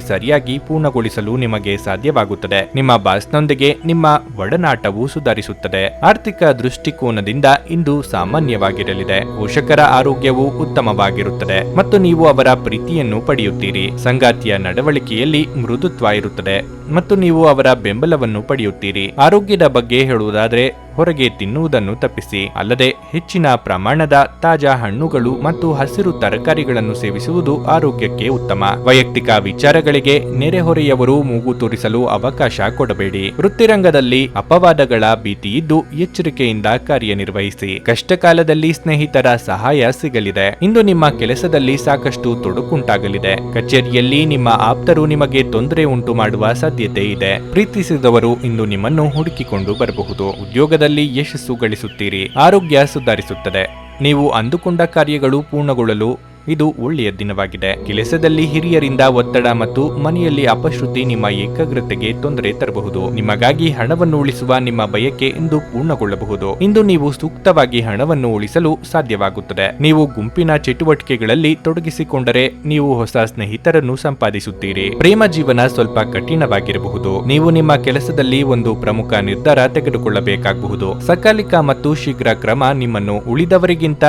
ಸರಿಯಾಗಿ ಪೂರ್ಣಗೊಳಿಸಲು ನಿಮಗೆ ಸಾಧ್ಯವಾಗುತ್ತದೆ. ನಿಮ್ಮ ಬಾಸ್ನೊಂದಿಗೆ ನಿಮ್ಮ ಒಡನಾಟವು ಸುಧಾರಿಸುತ್ತದೆ. ಆರ್ಥಿಕ ದೃಷ್ಟಿಕೋನದಿಂದ ಇಂದು ಸಾಮಾನ್ಯವಾಗಿರಲಿದೆ. ಪೋಷಕರ ಆರೋಗ್ಯವು ಉತ್ತಮವಾಗಿರುತ್ತದೆ ಮತ್ತು ನೀವು ಅವರ ಪ್ರೀತಿಯನ್ನು ಪಡೆಯುತ್ತೀರಿ. ಸಂಗಾತಿಯ ನಡವಳಿಕೆಯಲ್ಲಿ ಮೃದುತ್ವ ಇರುತ್ತದೆ. ಮತ್ತು ನೀವು ಅವರ ಬೆಂಬಲವನ್ನು ಪಡೆಯುತ್ತೀರಿ. ಆರೋಗ್ಯದ ಬಗ್ಗೆ ಹೇಳುವುದಾದರೆ ಹೊರಗೆ ತಿನ್ನುವುದನ್ನು ತಪ್ಪಿಸಿ, ಅಲ್ಲದೆ ಹೆಚ್ಚಿನ ಪ್ರಮಾಣದ ತಾಜಾ ಹಣ್ಣುಗಳು ಮತ್ತು ಹಸಿರು ತರಕಾರಿಗಳನ್ನು ಸೇವಿಸುವುದು ಆರೋಗ್ಯಕ್ಕೆ ಉತ್ತಮ. ವೈಯಕ್ತಿಕ ವಿಚಾರಗಳಿಗೆ ನೆರೆಹೊರೆಯವರು ಮೂಗು ತೋರಿಸಲು ಅವಕಾಶ ಕೊಡಬೇಡಿ. ವೃತ್ತಿರಂಗದಲ್ಲಿ ಅಪವಾದಗಳ ಭೀತಿಯಿದ್ದು ಎಚ್ಚರಿಕೆಯಿಂದ ಕಾರ್ಯನಿರ್ವಹಿಸಿ. ಕಷ್ಟಕಾಲದಲ್ಲಿ ಸ್ನೇಹಿತರ ಸಹಾಯ ಸಿಗಲಿದೆ. ಇಂದು ನಿಮ್ಮ ಕೆಲಸದಲ್ಲಿ ಸಾಕಷ್ಟು ತೊಡಕುಂಟಾಗಲಿದೆ. ಕಚೇರಿಯಲ್ಲಿ ನಿಮ್ಮ ಆಪ್ತರು ನಿಮಗೆ ತೊಂದರೆ ಉಂಟು ಮಾಡುವ ಸಾಧ್ಯತೆ ಇದೆ. ಪ್ರೀತಿಸಿದವರು ಇಂದು ನಿಮ್ಮನ್ನು ಹುಡುಕಿಕೊಂಡು ಬರಬಹುದು. ಉದ್ಯೋಗದಲ್ಲಿ ಯಶಸ್ಸು ಗಳಿಸುತ್ತೀರಿ. ಆರೋಗ್ಯ ಸುಧಾರಿಸುತ್ತದೆ. ನೀವು ಅಂದುಕೊಂಡ ಕಾರ್ಯಗಳು ಪೂರ್ಣಗೊಳ್ಳಲು ಇದು ಒಳ್ಳೆಯ ದಿನವಾಗಿದೆ. ಕೆಲಸದಲ್ಲಿ ಹಿರಿಯರಿಂದ ಒತ್ತಡ ಮತ್ತು ಮನೆಯಲ್ಲಿ ಅಪಶ್ರುತಿ ನಿಮ್ಮ ಏಕಾಗ್ರತೆಗೆ ತೊಂದರೆ ತರಬಹುದು. ನಿಮಗಾಗಿ ಹಣವನ್ನು ಉಳಿಸುವ ನಿಮ್ಮ ಬಯಕೆ ಇಂದು ಪೂರ್ಣಗೊಳ್ಳಬಹುದು. ಇಂದು ನೀವು ಸೂಕ್ತವಾಗಿ ಹಣವನ್ನು ಉಳಿಸಲು ಸಾಧ್ಯವಾಗುತ್ತದೆ. ನೀವು ಗುಂಪಿನ ಚಟುವಟಿಕೆಗಳಲ್ಲಿ ತೊಡಗಿಸಿಕೊಂಡರೆ ನೀವು ಹೊಸ ಸ್ನೇಹಿತರನ್ನು ಸಂಪಾದಿಸುತ್ತೀರಿ. ಪ್ರೇಮ ಜೀವನ ಸ್ವಲ್ಪ ಕಠಿಣವಾಗಿರಬಹುದು. ನೀವು ನಿಮ್ಮ ಕೆಲಸದಲ್ಲಿ ಒಂದು ಪ್ರಮುಖ ನಿರ್ಧಾರ ತೆಗೆದುಕೊಳ್ಳಬೇಕಾಗಬಹುದು. ಸಕಾಲಿಕ ಮತ್ತು ಶೀಘ್ರ ಕ್ರಮ ನಿಮ್ಮನ್ನು ಉಳಿದವರಿಗಿಂತ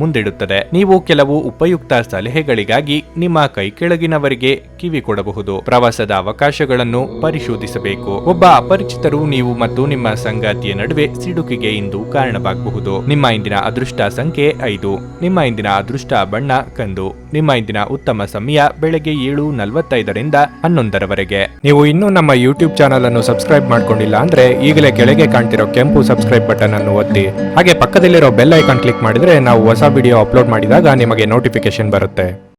ಮುಂದಿಡುತ್ತದೆ. ನೀವು ಕೆಲವು ಉಪಯುಕ್ತ ಸಲಹೆಗಳಿಗಾಗಿ ನಿಮ್ಮ ಕೈ ಕೆಳಗಿನವರಿಗೆ ಕಿವಿ ಕೊಡಬಹುದು. ಪ್ರವಾಸದ ಅವಕಾಶಗಳನ್ನು ಪರಿಶೋಧಿಸಬೇಕು. ಒಬ್ಬ ಅಪರಿಚಿತರು ನೀವು ಮತ್ತು ನಿಮ್ಮ ಸಂಗಾತಿಯ ನಡುವೆ ಸಿಡುಕಿಗೆ ಇಂದು ಕಾರಣವಾಗಬಹುದು. ನಿಮ್ಮ ಇಂದಿನ ಅದೃಷ್ಟ ಸಂಖ್ಯೆ ಐದು. ನಿಮ್ಮ ಇಂದಿನ ಅದೃಷ್ಟ ಬಣ್ಣ ಕಂದು. ನಿಮ್ಮ ಇಂದಿನ ಉತ್ತಮ ಸಮಯ ಬೆಳಗ್ಗೆ ಏಳು ನಲವತ್ತೈದರಿಂದ ಹನ್ನೊಂದರವರೆಗೆ. ನೀವು ಇನ್ನೂ ನಮ್ಮ ಯೂಟ್ಯೂಬ್ ಚಾನಲ್ ಅನ್ನು ಸಬ್ಸ್ಕ್ರೈಬ್ ಮಾಡ್ಕೊಂಡಿಲ್ಲ ಅಂದ್ರೆ ಈಗಲೇ ಕೆಳಗೆ ಕಾಣ್ತಿರೋ ಕೆಂಪು ಸಬ್ಸ್ಕ್ರೈಬ್ ಬಟನ್ ಅನ್ನು ಒತ್ತಿ. ಹಾಗೆ ಪಕ್ಕದಲ್ಲಿರೋ ಬೆಲ್ ಐಕಾನ್ ಕ್ಲಿಕ್ ಮಾಡಿದ್ರೆ ನಾವು ಹೊಸ ವಿಡಿಯೋ ಅಪ್ಲೋಡ್ ಮಾಡಿದಾಗ ನಿಮಗೆ ನೋಟಿಫಿಕೇಶನ್ ಬರುತ್ತೆ.